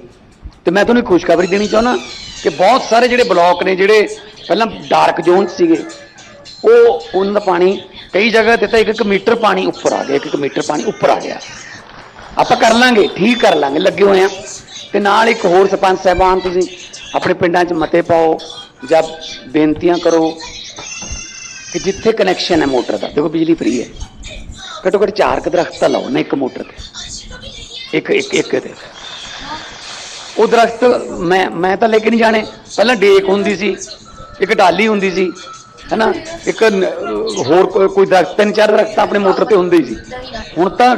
ਤੇ ਮੈਂ ਤੁਹਾਨੂੰ ਇੱਕ ਖੁਸ਼ਖਬਰੀ ਦੇਣੀ ਚਾਹੁੰਦਾ ਕਿ ਬਹੁਤ ਸਾਰੇ ਜਿਹੜੇ ਬਲਾਕ ਨੇ, ਜਿਹੜੇ ਪਹਿਲਾਂ ਡਾਰਕ ਜ਼ੋਨ ਸੀਗੇ ਉਹ ਉਹਨਾਂ ਦਾ ਪਾਣੀ, ਕਈ ਜਗ੍ਹਾ ਤੇ ਤਾਂ ਇੱਕ ਇੱਕ ਮੀਟਰ ਪਾਣੀ ਉੱਪਰ ਆ ਗਿਆ, ਇੱਕ ਇੱਕ ਮੀਟਰ ਪਾਣੀ ਉੱਪਰ ਆ ਗਿਆ। ਆਪਾਂ ਕਰ ਲਾਂਗੇ, ਠੀਕ ਕਰ ਲਾਂਗੇ, ਲੱਗੇ ਹੋਏ ਆ। ਤੇ ਨਾਲ ਇੱਕ ਹੋਰ ਸਰਪੰਚ ਸਾਹਿਬਾਨ ਤੁਸੀਂ ਆਪਣੇ ਪਿੰਡਾਂ 'ਚ ਮਤੇ ਪਾਓ ਜਾਂ ਬੇਨਤੀਆਂ ਕਰੋ ਕਿ ਜਿੱਥੇ ਕਨੈਕਸ਼ਨ ਹੈ ਮੋਟਰ ਦਾ। ਦੇਖੋ ਬਿਜਲੀ ਫ੍ਰੀ ਹੈ। ਘੱਟੋ ਘੱਟ ਚਾਰ ਕੁ ਦਰਖਤ ਤਾਂ ਲਾਓ ਨਾ ਇੱਕ ਮੋਟਰ ਤੇ। ਇੱਕ ਇੱਕ ਇੱਕ ਤੇ। ਉਹ ਦਰਖਤ ਮੈਂ ਮੈਂ ਤਾਂ ਲੈ ਕੇ ਨਹੀਂ ਜਾਣੇ। ਪਹਿਲਾਂ ਡੇਕ ਹੁੰਦੀ ਸੀ, ਇੱਕ ਡਾਲੀ ਹੁੰਦੀ ਸੀ। ਹੈਨਾ? ਇੱਕ ਹੋਰ ਕੋਈ- ਕੋਈ ਦਰਖਤ ਤਿੰਨ ਚਾਰ ਦਰਖਤ ਆਪਣੇ ਮੋਟਰ ਤੇ ਹੁੰਦੇ ਹੀ ਸੀ। ਹੁਣ ਤਾਂ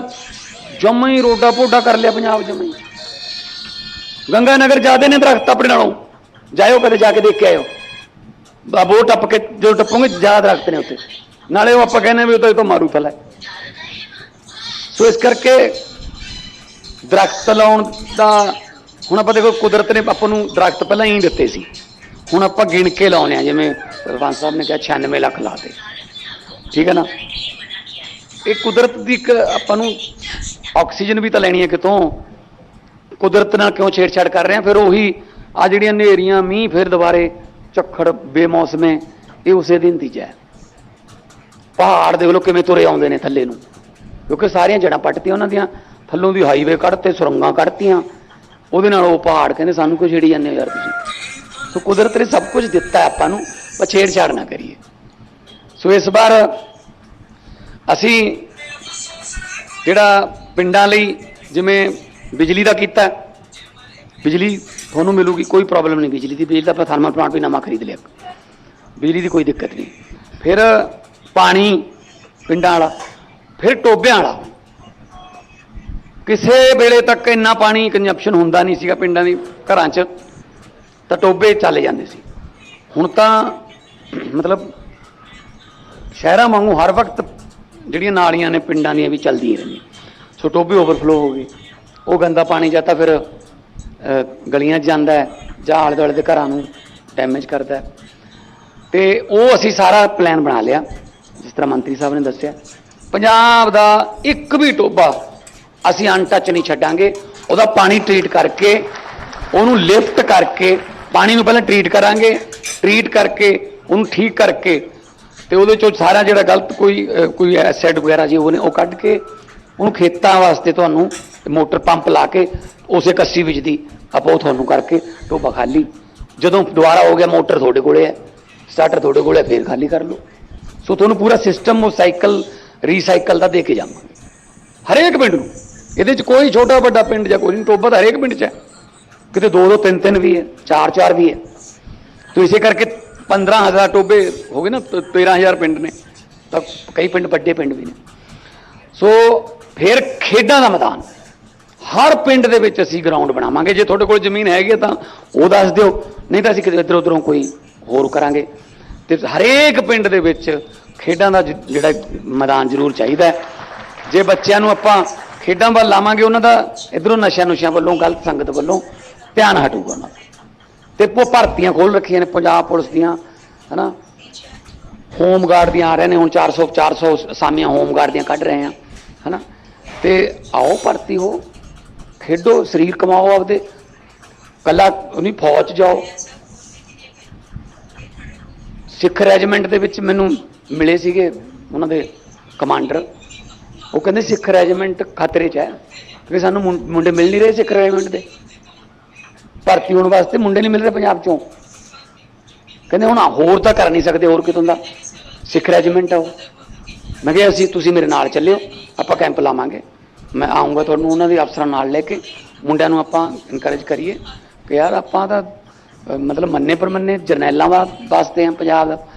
ਜਮਾਂ ਹੀ ਰੋਡਾ ਪੋਡਾ ਕਰ ਲਿਆ ਪੰਜਾਬ ਜਮਾਂ ਹੀ। ਗੰਗਾ ਨਗਰ ਜਾਦੇ ਨੇ ਦਰਖਤ ਆਪਣੇ ਨਾਲੋਂ। ਜਾਇਓ ਕਦੇ ਜਾ ਕੇ ਦੇਖ ਕੇ ਆਇਓ। ਬਾਬੋ ਟੱਪ ਕੇ ਜੋ ਟੱਪੋਗੇ ਜ਼ਿਆਦਾ ਦਰਖਤ ਨੇ ਉੱਥੇ। ਨਾਲੇ ਉਹ ਆਪਾਂ ਕਹਿੰਦੇ ਵੀ ਉਹ ਤਾਂ ਇਹ ਤਾਂ ਮਾਰੂ ਫਲਾ ਸੋ ਇਸ ਕਰਕੇ ਦਰਖਤ ਲਾਉਣ ਦਾ, ਹੁਣ ਆਪਾਂ ਦੇਖੋ ਕੁਦਰਤ ਨੇ ਆਪਾਂ ਨੂੰ ਦਰਖਤ ਪਹਿਲਾਂ ਹੀ ਦਿੱਤੇ ਸੀ। ਹੁਣ ਆਪਾਂ ਗਿਣ ਕੇ ਲਾਉਣੇ ਆ, ਜਿਵੇਂ ਸਰਪੰਚ ਸਾਹਿਬ ਨੇ ਕਿਹਾ 96 ਲੱਖ ਲਾਤੇ ਠੀਕ ਹੈ ਨਾ? ਇਹ ਕੁਦਰਤ ਦੀ ਇੱਕ ਆਪਾਂ ਨੂੰ ਆਕਸੀਜਨ ਵੀ ਤਾਂ ਲੈਣੀ ਹੈ ਕਿਤੋਂ। ਕੁਦਰਤ ਨਾਲ ਕਿਉਂ ਛੇੜਛਾੜ ਕਰ ਰਹੇ ਆ ਫਿਰ ਉਹੀ ਆ ਜਿਹੜੀਆਂ ਹਨੇਰੀਆਂ, ਮੀਂਹ, ਫਿਰ ਦੁਬਾਰੇ ਝੱਖੜ, ਬੇਮੌਸਮੇ ਇਹ ਉਸੇ ਦਿਨ ਦੀ ਹੈ ਪਹਾੜ ਦੇ ਲਓ ਕਿਵੇਂ ਤੁਰੇ ਆਉਂਦੇ ਨੇ ਥੱਲੇ ਨੂੰ। ਕਿਉਂਕਿ ਸਾਰੀਆਂ ਜੜਾਂ ਪੱਟਤੀਆਂ ਉਹਨਾਂ ਦੀਆਂ। ਥੱਲੋਂ ਦੀ ਹਾਈਵੇ ਕੱਢਤੇ, ਸੁਰੰਗਾਂ ਕੱਢਤੀਆਂ। ਉਹਦੇ ਨਾਲ ਉਹ ਪਹਾੜ ਕਹਿੰਦੇ, ਸਾਨੂੰ ਕੋਈ ਛੇੜੀ ਜਾਂਦੇ ਯਾਰ ਤੁਸੀਂ। ਸੋ ਕੁਦਰਤ ਨੇ ਸਭ ਕੁਝ ਦਿੱਤਾ ਆਪਾਂ ਨੂੰ। ਪਰ ਛੇੜਛਾੜ ਨਾ ਕਰੀਏ। ਸੋ ਇਸ ਵਾਰ ਅਸੀਂ ਜਿਹੜਾ ਪਿੰਡਾਂ ਲਈ ਜਿਵੇਂ ਬਿਜਲੀ ਦਾ ਕੀਤਾ, ਬਿਜਲੀ ਤੁਹਾਨੂੰ ਮਿਲੂਗੀ, ਕੋਈ ਪ੍ਰੋਬਲਮ ਨਹੀਂ ਬਿਜਲੀ ਦੀ। ਬਿਜਲੀ ਦਾ ਆਪਾਂ ਥਰਮਲ ਪਲਾਂਟ ਵੀ ਨਵਾਂ ਖਰੀਦ ਲਿਆ। ਬਿਜਲੀ ਦੀ ਕੋਈ ਦਿੱਕਤ ਨਹੀਂ। ਫਿਰ ਪਾਣੀ ਪਿੰਡਾਂ ਵਾਲਾ, ਫਿਰ ਟੋਬਿਆਂ ਵਾਲਾ। ਕਿਸੇ ਵੇਲੇ ਤੱਕ ਇੰਨਾ ਪਾਣੀ ਕੰਜਪਸ਼ਨ ਹੁੰਦਾ ਨਹੀਂ ਸੀਗਾ ਪਿੰਡਾਂ ਦੀ, ਘਰਾਂ 'ਚ। ਤਾਂ ਟੋਬੇ ਚੱਲ ਜਾਂਦੇ ਸੀ। ਹੁਣ ਤਾਂ ਮਤਲਬ ਸ਼ਹਿਰਾਂ ਵਾਂਗੂ ਹਰ ਵਕਤ ਜਿਹੜੀਆਂ ਨਾਲੀਆਂ ਨੇ ਪਿੰਡਾਂ ਦੀਆਂ ਵੀ ਚੱਲਦੀਆਂ ਰਹਿੰਦੀਆਂ ਸੋ ਟੋਬੇ ਓਵਰਫਲੋ ਹੋ ਗਏ ਉਹ ਗੰਦਾ ਪਾਣੀ ਜਾਂ ਤਾਂ ਫਿਰ ਗਲੀਆਂ 'ਚ ਜਾਂਦਾ ਜਾਂ ਆਲੇ ਦੁਆਲੇ ਦੇ ਘਰਾਂ ਨੂੰ ਡੈਮੇਜ ਕਰਦਾ ਹੈ। ਤੇ ਉਹ ਅਸੀਂ ਸਾਰਾ ਪਲਾਨ ਬਣਾ ਲਿਆ, ਜਿਸ ਤਰ੍ਹਾਂ ਮੰਤਰੀ ਸਾਹਿਬ ਨੇ ਦੱਸਿਆ। ਪੰਜਾਬ ਦਾ ਇੱਕ ਵੀ ਟੋਬਾ ਅਸੀਂ ਅਨਟੱਚ ਨਹੀਂ ਛੱਡਾਂਗੇ। ਉਹਦਾ ਪਾਣੀ ਟ੍ਰੀਟ ਕਰਕੇ, ਉਹਨੂੰ ਲਿਫਟ ਕਰਕੇ, ਪਾਣੀ ਨੂੰ ਪਹਿਲਾਂ ਟ੍ਰੀਟ ਕਰਾਂਗੇ। ਟ੍ਰੀਟ ਕਰਕੇ ਉਹਨੂੰ ਠੀਕ ਕਰਕੇ ਤੇ ਉਹਦੇ ਚੋਂ ਸਾਰਾ ਜਿਹੜਾ ਗਲਤ ਕੋਈ ਕੋਈ ਐਸਿਡ ਵਗੈਰਾ ਜੀ ਉਹਨੇ ਉਹ ਕੱਢ ਕੇ ਉਹਨੂੰ ਖੇਤਾਂ ਵਾਸਤੇ ਤੁਹਾਨੂੰ ਮੋਟਰ ਪੰਪ ਲਾ ਕੇ ਉਸੇ ਕੱਸੀ ਵਿੱਚ ਦੀ ਆਪਾਂ ਉਹ ਤੁਹਾਨੂੰ ਕਰਕੇ ਟੋਬਾ ਖਾਲੀ। ਜਦੋਂ ਦੁਬਾਰਾ ਹੋ ਗਿਆ ਮੋਟਰ ਤੁਹਾਡੇ ਕੋਲੇ ਹੈ ਸਟਾਰਟਰ ਤੁਹਾਡੇ ਕੋਲੇ ਹੈ, ਫੇਰ ਖਾਲੀ ਕਰ ਲਓ। ਸੋ ਤੁਹਾਨੂੰ ਪੂਰਾ ਸਿਸਟਮ ਉਹ ਸਾਈਕਲ ਰੀਸਾਈਕਲ ਦਾ ਦੇ ਕੇ ਜਾਵਾਂਗੇ। ਹਰੇਕ ਪਿੰਡ ਨੂੰ। ਇਹਦੇ ਚ ਕੋਈ ਛੋਟਾ ਵੱਡਾ ਪਿੰਡ ਜਾਂ ਕੋਈ ਨਹੀਂ ਟੋਬਾ ਤਾਂ ਹਰੇਕ ਪਿੰਡ ਚ ਹੈ। ਕਿਤੇ ਦੋ ਦੋ ਤਿੰਨ ਤਿੰਨ ਵੀ ਹੈ ਚਾਰ ਚਾਰ ਵੀ ਹੈ। ਤੋ ਇਸੇ ਕਰਕੇ 15000 ਟੋਬੇ ਹੋ ਗਏ ਨਾ, ਤ- 13000 ਪਿੰਡ ਨੇ। ਤਾਂ ਕਈ ਪਿੰਡ ਵੱਡੇ ਪਿੰਡ ਵੀ ਨੇ। ਸੋ ਫਿਰ ਖੇਡਾਂ ਦਾ ਮੈਦਾਨ। ਹਰ ਪਿੰਡ ਦੇ ਵਿੱਚ ਅਸੀਂ ਗਰਾਊਂਡ ਬਣਾਵਾਂਗੇ। ਜੇ ਤੁਹਾਡੇ ਕੋਲ ਜ਼ਮੀਨ ਹੈਗੀ ਹੈ ਤਾਂ ਉਹ ਦੱਸ ਦਿਓ। ਨਹੀਂ ਤਾਂ ਅਸੀਂ ਕਿਤੇ ਇੱਧਰ ਉੱਧਰੋਂ ਕੋਈ ਹੋਰ ਕਰਾਂਗੇ। ਤੇ ਹਰੇਕ ਪਿੰਡ ਦੇ ਵਿੱਚ ਖੇਡਾਂ ਦਾ ਜਿਹੜਾ ਮੈਦਾਨ ਜ਼ਰੂਰ ਚਾਹੀਦਾ ਜੇ ਬੱਚਿਆਂ ਨੂੰ ਆਪਾਂ ਖੇਡਾਂ ਵੱਲ ਲਾਵਾਂਗੇ, ਉਹਨਾਂ ਦਾ ਇਧਰੋਂ ਨਸ਼ਿਆਂ ਨੁਸ਼ਿਆਂ ਵੱਲੋਂ, ਗਲਤ ਸੰਗਤ ਵੱਲੋਂ ਧਿਆਨ ਹਟੂਗਾ ਉਹਨਾਂ ਦਾ। ਤੇ ਉਹ ਭਰਤੀਆਂ ਖੋਲ ਰੱਖੀਆਂ ਨੇ, ਪੰਜਾਬ ਪੁਲਿਸ ਦੀਆਂ, ਹਨਾ? ਹੋਮਗਾਰਡ ਦੀਆਂ ਆ ਰਹੇ ਨੇ, ਹੁਣ 400 400 ਅਸਾਮੀਆਂ ਹੋਮਗਾਰਡ ਦੀਆਂ ਕੱਢ ਰਹੇ ਆ, ਹਨਾ? ਤੇ ਆਓ ਭਰਤੀ ਹੋ, ਖੇਡੋ, ਸਰੀਰ ਕਮਾਓ ਆਪਦੇ, ਕੱਲਾ ਉਹਨੀ ਫੌਜ 'ਚ ਜਾਓ। ਸਿੱਖ ਰੈਜੀਮੈਂਟ ਦੇ ਵਿੱਚ ਮੈਨੂੰ ਮਿਲੇ ਸੀਗੇ ਉਹਨਾਂ ਦੇ ਕਮਾਂਡਰ। ਉਹ ਕਹਿੰਦੇ ਸਿੱਖ ਰੈਜੀਮੈਂਟ ਖਤਰੇ 'ਚ ਹੈ, ਕਿਉਂਕਿ ਸਾਨੂੰ ਮੁੰਡੇ ਮਿਲ ਨਹੀਂ ਰਹੇ ਸਿੱਖ ਰੈਜੀਮੈਂਟ ਦੇ। ਭਰਤੀ ਹੋਣ ਵਾਸਤੇ ਮੁੰਡੇ ਨਹੀਂ ਮਿਲ ਰਹੇ ਪੰਜਾਬ 'ਚੋਂ। ਕਹਿੰਦੇ ਹੁਣ ਹੋਰ ਤਾਂ ਕਰ ਨਹੀਂ ਸਕਦੇ, ਹੋਰ ਕਿਤੋਂ ਦਾ? ਸਿੱਖ ਰੈਜੀਮੈਂਟ ਆ ਉਹ। ਮੈਂ ਕਿਹਾ ਅਸੀਂ ਤੁਸੀਂ ਮੇਰੇ ਨਾਲ ਚੱਲਿਓ, ਆਪਾਂ ਕੈਂਪ ਲਾਵਾਂਗੇ। ਮੈਂ ਆਉਂਗਾ ਤੁਹਾਨੂੰ ਉਹਨਾਂ ਦੇ ਅਫਸਰਾਂ ਨਾਲ ਲੈ ਕੇ, ਮੁੰਡਿਆਂ ਨੂੰ ਆਪਾਂ ਇਨਕਰੇਜ ਕਰੀਏ ਕਿ ਯਾਰ ਆਪਾਂ ਤਾਂ ਮਤਲਬ ਮੰਨੇ ਪਰਮੰਨੇ ਜਰਨੈਲਾਂ ਵਾ- ਵਾਸਤੇ ਆ ਪੰਜਾਬ। ਦਾ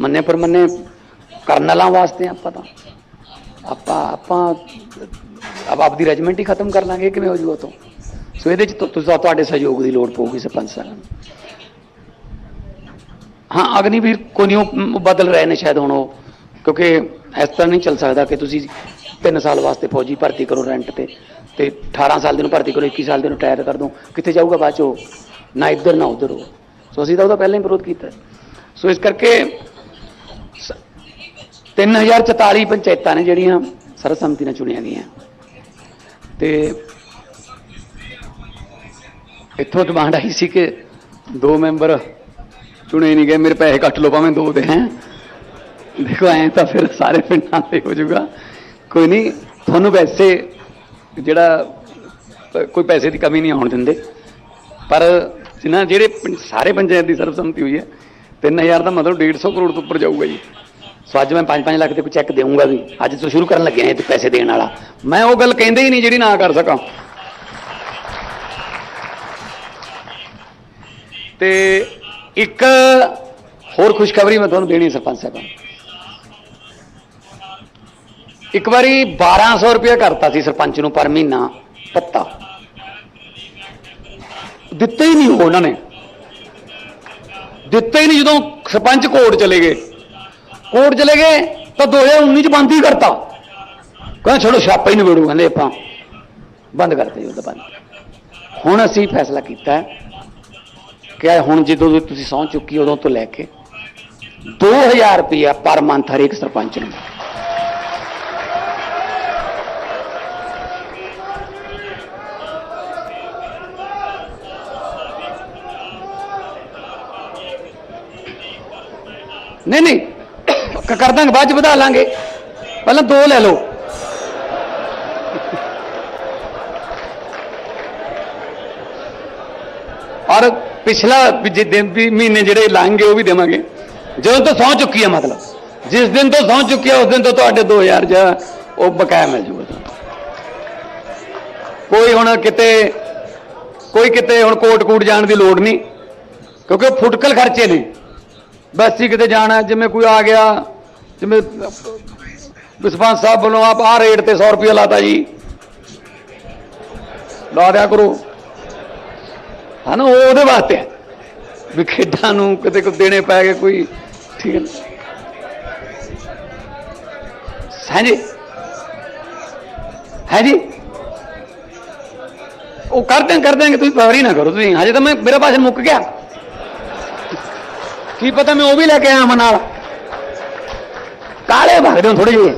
ਮੰਨੇ ਪਰਮੰਨੇ ਕਰਨਲਾਂ ਵਾਸਤੇ ਆ ਆਪਾਂ ਤਾਂ। ਆਪਾਂ ਆਪਾਂ ਆਪ ਆਪਦੀ ਰੈਜੀਮੈਂਟ ਹੀ ਖਤਮ ਕਰ ਲਾਂਗੇ ਕਿਵੇਂ ਹੋ ਜੂਗਾ ਤੋਂ ਸੋ ਇਹਦੇ ਚ ਤੁ- ਤੁਹਾਡੇ ਸਹਿਯੋਗ ਦੀ ਲੋੜ ਪਊਗੀ ਸਰਪੰਚ ਸਾਹਿਬ। ਨੂੰ ਹਾਂ, ਅਗਨੀਵੀਰ ਕੋਈ ਨਹੀਂ ਬਦਲ ਰਹੇ ਨੇ ਸ਼ਾਇਦ ਹੁਣ ਉਹ। ਕਿਉਂਕਿ ਇਸ ਤਰ੍ਹਾਂ ਨਹੀਂ ਚੱਲ ਸਕਦਾ ਕਿ ਤੁਸੀਂ 3 ਸਾਲ ਵਾਸਤੇ ਫੌਜੀ ਭਰਤੀ ਕਰੋ ਰੈਂਟ ਤੇ ਤੇ 18 ਸਾਲ ਦੇ ਨੂੰ ਭਰਤੀ ਕਰੋ 21 ਸਾਲ ਦੇ ਨੂੰ ਰਿਟਾਇਰ ਕਰ ਦੋ। ਕਿੱਥੇ ਜਾਊਗਾ ਬਾਅਦ ਚੋਂ? ਨਾ ਇੱਧਰ, ਨਾ ਉੱਧਰ ਹੋ ਸੋ ਅਸੀਂ ਤਾਂ ਉਹਦਾ ਪਹਿਲਾਂ ਹੀ ਵਿਰੋਧ ਕੀਤਾ ਸੋ ਇਸ ਕਰਕੇ ਸ- 3044 ਪੰਚਾਇਤਾਂ ਨੇ ਜਿਹੜੀਆਂ ਸਰਬਸੰਮਤੀ ਨਾਲ ਚੁਣੀਆਂ ਗਈਆਂ। ਤੇ ਇੱਥੋਂ ਡਿਮਾਂਡ ਆਈ ਸੀ ਕਿ ਦੋ ਮੈਂਬਰ ਚੁਣੇ ਨਹੀਂ ਗਏ, ਮੇਰੇ ਪੈਸੇ ਕੱਟ ਲਓ, ਭਾਵੇਂ ਦੋ ਦੇ ਹੈ। ਦੇਖੋ, ਐਂ ਤਾਂ ਫਿਰ ਸਾਰੇ ਪਿੰਡਾਂ ਤੇ ਹੋ ਜਾਊਗਾ। ਕੋਈ ਨਹੀਂ ਤੁਹਾਨੂੰ ਵੈਸੇ ਜਿਹੜਾ, ਕੋਈ ਪੈਸੇ ਦੀ ਕਮੀ ਨਹੀਂ ਆਉਣ ਦਿੰਦੇ। ਪਰ ਜਿਨ੍ਹਾਂ ਜਿਹੜੇ ਪਿੰਡ- ਸਾਰੇ ਪੰਚਾਇਤ ਦੀ ਸਰਬਸੰਮਤੀ ਹੋਈ ਹੈ 3000 ਦਾ ਮਤਲਬ 150 ਕਰੋੜ ਤੋਂ ਉੱਪਰ ਜਾਊਗਾ ਜੀ। ਸੋ ਅੱਜ ਮੈਂ 5-5 ਲੱਖ ਦੇ ਕੋਈ ਚੈੱਕ ਦੇਵਾਂਗਾ ਵੀ, ਅੱਜ ਤੋਂ ਸ਼ੁਰੂ ਕਰਨ ਲੱਗਿਆ ਇਹ ਤੇ ਪੈਸੇ ਦੇਣ ਵਾਲਾ। ਮੈਂ ਉਹ ਗੱਲ ਕਹਿੰਦੇ ਹੀ ਨਹੀਂ ਜਿਹੜੀ ਨਾ ਕਰ ਸਕਾਂ। ਤੇ ਇੱਕ ਹੋਰ ਖੁਸ਼ਖਬਰੀ ਮੈਂ ਤੁਹਾਨੂੰ ਦੇਣੀ ਸਰਪੰਚ ਸਾਹਿਬ ਇੱਕ ਵਾਰੀ 1200 ਰੁਪਏ ਕਰਤਾ ਸੀ ਸਰਪੰਚ ਨੂੰ ਪਰ ਮਹੀਨਾ ਪੱਤਾ। ਦਿੱਤੇ ਹੀ ਨਹੀਂ ਉਹਨਾਂ ਨੇ। ਦਿੱਤੇ ਹੀ ਨਹੀਂ ਜਦੋਂ ਸਰਪੰਚ ਕੋਰਟ ਚਲੇ ਗਏ। ਕੋਰਟ ਚਲੇ ਗਏ ਤਾਂ 2019 ਚ ਬੰਦ ਹੀ ਕਰਤਾ। ਕਹਿੰਦੇ ਛੱਡੋ, ਛਾਪਾ ਹੀ ਨਹੀਂ ਕਹਿੰਦੇ ਆਪਾਂ। ਬੰਦ ਕਰਤੇ ਜੀ, ਉਹਦਾ ਬੰਦ। ਹੁਣ ਅਸੀਂ ਫੈਸਲਾ ਕੀਤਾ ਹੈ ਕਿ ਹੁਣ ਜਦੋਂ ਦੀ ਤੁਸੀਂ ਸਹੁੰ ਚੁੱਕੀ, ਉਦੋਂ ਤੋਂ ਲੈ ਕੇ 2000 ਰੁਪਇਆ ਪਰ ਮੰਥ ਹਰੇਕ ਸਰਪੰਚ ਨੂੰ ਨਹੀਂ ਨਹੀਂ ਕਰ ਦਾਂਗੇ, ਬਾਅਦ ਚ ਵਧਾ ਲਾਂਗੇ। ਪਹਿਲਾਂ ਦੋ ਲੈ ਲਓ। ਔਰ ਪਿਛਲਾ ਵੀ ਜੇ ਦਿਨ ਵੀ ਮਹੀਨੇ ਜਿਹੜੇ ਲੰਘੇ ਉਹ ਵੀ ਦੇਵਾਂਗੇ। ਜਦੋਂ ਤੋਂ ਸਹੁੰ ਚੁੱਕੀ ਹੈ ਮਤਲਬ। ਜਿਸ ਦਿਨ ਤੋਂ ਸਹੁੰ ਚੁੱਕੀ ਹੈ ਉਸ ਦਿਨ ਤੋਂ ਤੁਹਾਡੇ 2000 ਜਾਂ ਉਹ ਬਕਾਇਆ ਮਿਲ ਜੂਗਾ ਕੋਈ ਹੁਣ ਕਿਤੇ, ਕੋਈ ਕਿਤੇ ਹੁਣ ਕੋਟ ਕੋਟ ਜਾਣ ਦੀ ਲੋੜ ਨਹੀਂ, ਕਿਉਂਕਿ ਉਹ ਫੁਟਕਲ ਖਰਚੇ ਨੇ। ਬਸ ਹੀ ਕਿਤੇ ਜਾਣਾ, ਜਿਵੇਂ ਕੋਈ ਆ ਗਿਆ, ਜਿਵੇਂ ਵਿਸਪਾਂਸ ਸਾਹਿਬ ਵੱਲੋਂ ਆਪ ਆ ਰੇਟ ਤੇ 100 ਰੁਪਏ ਲਾਤਾ ਜੀ। ਲਾ ਦਿਆ ਕਰੋ। ਹਨਾ ਉਹ ਉਹਦੇ ਵਾਸਤੇ ਹੈ ਵੀ ਖੇਡਾਂ ਨੂੰ ਕਿਤੇ ਕੋ ਦੇਣੇ ਪੈ ਗਏ, ਕੋਈ ਠੀਕ ਹੈ। ਨਾ? ਹਾਂਜੀ ਜੀ? ਉਹ ਕਰ ਦੇਂ ਤੁਸੀਂ ਪਵਰੀ ਨਾ ਕਰੋ ਤੁਸੀਂ। ਹਜੇ ਤਾਂ ਮੈਂ ਮੇਰਾ ਭਾਸ਼ਣ ਮੁੱਕ ਗਿਆ। ਕੀ ਪਤਾ ਮੈਂ ਉਹ ਵੀ ਲੈ ਕੇ ਆਇਆ ਮਨ ਨਾਲ। ਕਾਲੇ ਭਗਦੇ ਹੋ ਥੋੜੇ ਜਿਹੇ।